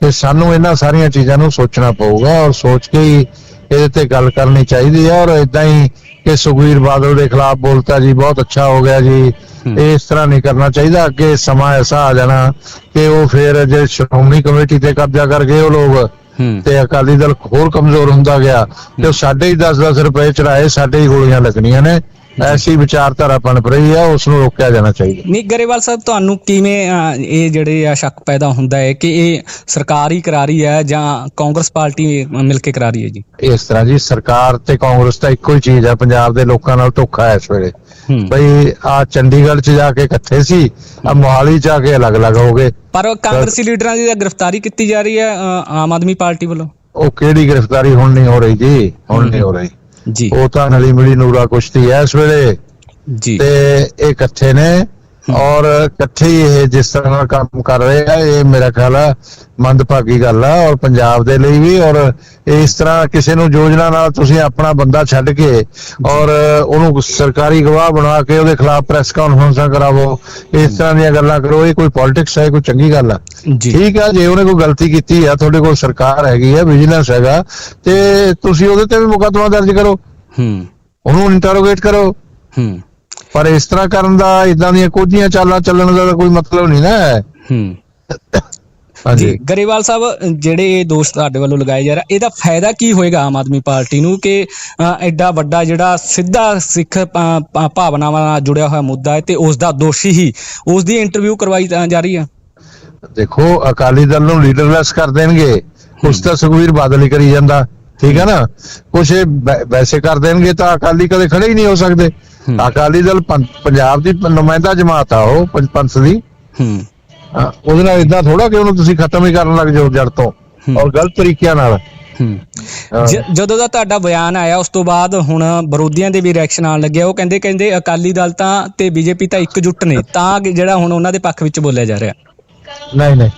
ਤੇ ਸਾਨੂੰ ਇਹਨਾਂ ਸਾਰੀਆਂ ਚੀਜ਼ਾਂ ਨੂੰ ਸੋਚਣਾ ਪਊਗਾ ਔਰ ਸੋਚ ਕੇ ਹੀ ਇਹਦੇ ਤੇ ਗੱਲ ਕਰਨੀ ਚਾਹੀਦੀ ਹੈ ਔਰ ਇਦਾਂ ਹੀ ਕਿ ਸੁਖਵੀਰ ਬਾਦਲ ਦੇ ਖਿਲਾਫ ਬੋਲਤਾ ਜੀ ਬਹੁਤ ਅੱਛਾ ਹੋ ਗਿਆ ਜੀ। ਇਸ ਤਰ੍ਹਾਂ ਨਹੀਂ ਕਰਨਾ ਚਾਹੀਦਾ ਅੱਗੇ ਸਮਾਂ ਐਸਾ ਆ ਜਾਣਾ ਕਿ ਉਹ ਫਿਰ ਜੇ ਸ਼੍ਰੋਮਣੀ ਕਮੇਟੀ ਤੇ ਕਬਜ਼ਾ ਕਰ ਗਏ ਉਹ ਲੋਕ ਤੇ ਅਕਾਲੀ ਦਲ ਹੋਰ ਕਮਜ਼ੋਰ ਹੁੰਦਾ ਗਿਆ ਤੇ ਸਾਡੇ ਹੀ 10-10 ਰੁਪਏ ਚੜਾਏ ਸਾਡੇ ਹੀ ਗੋਲੀਆਂ ਲੱਗਣੀਆਂ ਨੇ। ਐਸੀ ਵਿਚਾਰਧਾਰਾ ਪਣਪ ਰਹੀ ਹੈ ਉਸ ਨੂੰ ਰੋਕਿਆ ਜਾਣਾ ਚਾਹੀਦਾ। ਨਹੀਂ ਗਰੇਵਾਲ ਸਾਹਿਬ ਤੁਹਾਨੂੰ ਕਿਵੇਂ ਅਹ, ਇਹ ਜਿਹੜੇ ਆ ਸ਼ੱਕ ਪੈਦਾ ਹੁੰਦਾ ਹੈ ਕਿ ਇਹ ਸਰਕਾਰ ਹੀ ਕਰਾ ਰਹੀ ਹੈ ਜਾਂ ਕਾਂਗਰਸ ਪਾਰਟੀ ਮਿਲ ਕੇ ਕਰਾ ਰਹੀ ਹੈ ਜੀ? ਇਸ ਤਰ੍ਹਾਂ ਜੀ ਸਰਕਾਰ ਤੇ ਕਾਂਗਰਸ ਤਾਂ ਇੱਕੋ ਹੀ ਚੀਜ਼ ਹੈ ਪੰਜਾਬ ਦੇ ਲੋਕਾਂ ਨਾਲ ਧੋਖਾ ਹੈ ਇਸ ਵੇਲੇ। ਹੂੰ। ਬਈ ਆ ਚੰਡੀਗੜ੍ਹ 'ਚ ਜਾ ਕੇ ਇਕੱਠੇ ਸੀ ਆ ਮੋਹਾਲੀ 'ਚ ਆ ਕੇ ਅਲੱਗ-ਅਲੱਗ ਹੋ ਗਏ। ਪਰ ਕਾਂਗਰਸੀ ਲੀਡਰਾਂ ਦੀ ਤਾਂ ਗ੍ਰਿਫਤਾਰੀ ਕੀਤੀ ਜਾ ਰਹੀ ਹੈ ਆਮ ਆਦਮੀ ਪਾਰਟੀ ਵੱਲੋਂ? ਉਹ ਕਿਹੜੀ ਗ੍ਰਿਫਤਾਰੀ ਹੁਣ ਨਹੀਂ ਹੋ ਰਹੀ ਜੀ ਹੁਣ ਨਹੀਂ ਹੋ ਰਹੀ। ਜੀ। ਉਹ ਤਾਂ ਨਲੀ ਮਿਲੀ ਨੂਰਾ ਕੁਸ਼ਤੀ ਹੈ ਇਸ ਵੇਲੇ। ਜੀ। ਤੇ ਇਹ ਇਕੱਠੇ ਨੇ। ਔਰ ਇਕੱਠੇ ਇਹ ਜਿਸ ਤਰ੍ਹਾਂ ਨਾਲ ਕੰਮ ਕਰ ਰਹੇ ਆ ਇਹ ਮੇਰਾ ਖਿਆਲ ਆ ਮੰਦਭਾਗੀ ਗੱਲ ਆ ਔਰ ਪੰਜਾਬ ਦੇ ਲਈ ਵੀ ਔਰ ਇਸ ਤਰ੍ਹਾਂ ਕਿਸੇ ਨੂੰ ਯੋਜਨਾ ਨਾਲ ਤੁਸੀਂ ਆਪਣਾ ਬੰਦਾ ਛੱਡ ਕੇ ਔਰ ਉਹਨੂੰ ਸਰਕਾਰੀ ਗਵਾਹ ਬਣਾ ਕੇ ਉਹਦੇ ਖਿਲਾਫ ਪ੍ਰੈਸ ਕਾਨਫਰੰਸਾਂ ਕਰਾਵੋ ਇਸ ਤਰ੍ਹਾਂ ਦੀਆਂ ਗੱਲਾਂ ਕਰੋ ਇਹ ਕੋਈ ਪੋਲਿਟਿਕਸ ਹੈ ਕੋਈ ਚੰਗੀ ਗੱਲ ਆ। ਠੀਕ ਆ ਜੇ ਉਹਨੇ ਕੋਈ ਗਲਤੀ ਕੀਤੀ ਆ ਤੁਹਾਡੇ ਕੋਲ ਸਰਕਾਰ ਹੈਗੀ ਆ ਵਿਜੀਲੈਂਸ ਹੈਗਾ ਤੇ ਤੁਸੀਂ ਉਹਦੇ ਤੇ ਵੀ ਮੁਕੱਦਮਾ ਦਰਜ ਕਰੋ। ਹੂੰ। ਉਹਨੂੰ ਇੰਟਰੋਗੇਟ ਕਰੋ। ਹੂੰ। ਪਰ ਇਸ ਤਰ੍ਹਾਂ ਕਰਨ ਦਾ ਇਦਾਂ ਦੀਆਂ ਕੋਝੀਆਂ ਚਾਲਾਂ ਚੱਲਣ ਦਾ ਕੋਈ ਮਤਲਬ ਨਹੀਂ ਨਾ ਹੈ। ਹਾਂਜੀ। ਜੀ ਗਰੇਵਾਲ ਸਾਹਿਬ ਜਿਹੜੇ ਇਹ ਦੋਸ਼ ਤੁਹਾਡੇ ਵੱਲੋਂ ਲਗਾਏ ਜਾ ਰਿਹਾ ਇਹਦਾ ਫਾਇਦਾ ਕੀ ਹੋਏਗਾ ਆਮ ਆਦਮੀ ਪਾਰਟੀ ਨੂੰ ਕਿ ਐਡਾ ਵੱਡਾ ਜਿਹੜਾ ਸਿੱਧਾ ਸਿੱਖ ਭਾਵਨਾਵਾਂ ਨਾਲ ਜੁੜਿਆ ਹੋਇਆ ਮੁੱਦਾ ਹੈ ਤੇ ਉਸ ਦਾ ਦੋਸ਼ੀ ਹੀ ਉਸ ਦੀ ਇੰਟਰਵਿਊ ਕਰਵਾਈ ਜਾ ਰਹੀ ਹੈ? ਦੇਖੋ ਅਕਾਲੀ ਦਲ ਨੂੰ ਲੀਡਰਲੈਸ ਕਰ ਦੇਣਗੇ ਕੁਛ ਤਾਂ ਸੁਖਵੀਰ ਬਾਦਲ ਹੀ ਕਰੀ ਜਾਂਦਾ ਠੀਕ ਹੈ ਨਾ? ਕੁਛ ਵੈਸੇ ਕਰ ਦੇਣਗੇ ਤਾਂ ਅਕਾਲੀ ਕਦੇ ਖੜੇ ਹੀ ਨਹੀਂ ਹੋ ਸਕਦੇ। ਅਕਾਲੀ ਦਲ ਪੰਜਾਬ ਦੀ ਨੁਮਾਇੰਦਾ ਜਮਾਤ ਆ ਉਹ ਪੰਥ ਦੀ। ਹੂੰ। ਉਹਦੇ ਨਾਲ ਇਦਾਂ ਥੋੜਾ ਕਿ ਉਹਨੂੰ ਤੁਸੀਂ ਖਤਮ ਹੀ ਕਰਨ ਲੱਗ ਜਾਓ ਜੜ ਤੋਂ। ਔਰ ਗਲਤ ਤਰੀਕਿਆਂ ਨਾਲ। ਜਦੋਂ ਦਾ ਤੁਹਾਡਾ ਬਿਆਨ ਆਇਆ ਉਸ ਤੋਂ ਬਾਅਦ ਹੁਣ ਵਿਰੋਧੀਆਂ ਦੇ ਵੀ ਰਿਐਕਸ਼ਨ ਆਉਣ ਲੱਗਿਆ ਉਹ ਕਹਿੰਦੇ ਕਹਿੰਦੇ ਅਕਾਲੀ ਦਲ ਤਾਂ ਤੇ ਬੀਜੇਪੀ ਤਾਂ ਇਕਜੁੱਟ ਨੇ ਤਾਂ ਜਿਹੜਾ ਹੁਣ ਉਹਨਾਂ ਦੇ ਪੱਖ ਵਿੱਚ ਬੋਲਿਆ ਜਾ ਰਿਹਾ। ਨਹੀਂ ਨਹੀਂ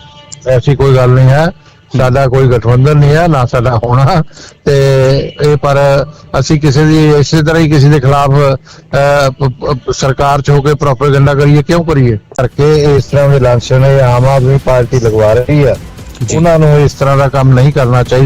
ਐਸੀ ਕੋਈ ਗੱਲ ਨਹੀਂ ਹੈ। ਸਾਡਾ ਕੋਈ ਗਠਬੰਧਨ ਨਹੀਂ ਹੈ ਨਾ ਸਾਡਾ ਹੋਣਾ। ਤੇ ਇਹ ਪਰ ਅਸੀਂ ਕਿਸੇ ਦੀ ਇਸੇ ਤਰ੍ਹਾਂ ਹੀ ਕਿਸੇ ਦੇ ਖਿਲਾਫ ਸਰਕਾਰ ਚ ਹੋ ਕੇ ਪ੍ਰੋਪਗੈਂਡਾ ਕਰੀਏ ਕਿਉਂ ਕਰੀਏ? ਕਰਕੇ ਇਸ ਤਰ੍ਹਾਂ ਦੇ ਇਹ ਆਮ ਆਦਮੀ ਪਾਰਟੀ ਲਗਵਾ ਰਹੀ ਜੀ। ਉਹਨਾਂ ਨੂੰ ਇਸ ਤਰ੍ਹਾਂ ਦਾ ਕੰਮ ਨਹੀਂ ਕਰਨਾ ਚਾਹੀਦਾ।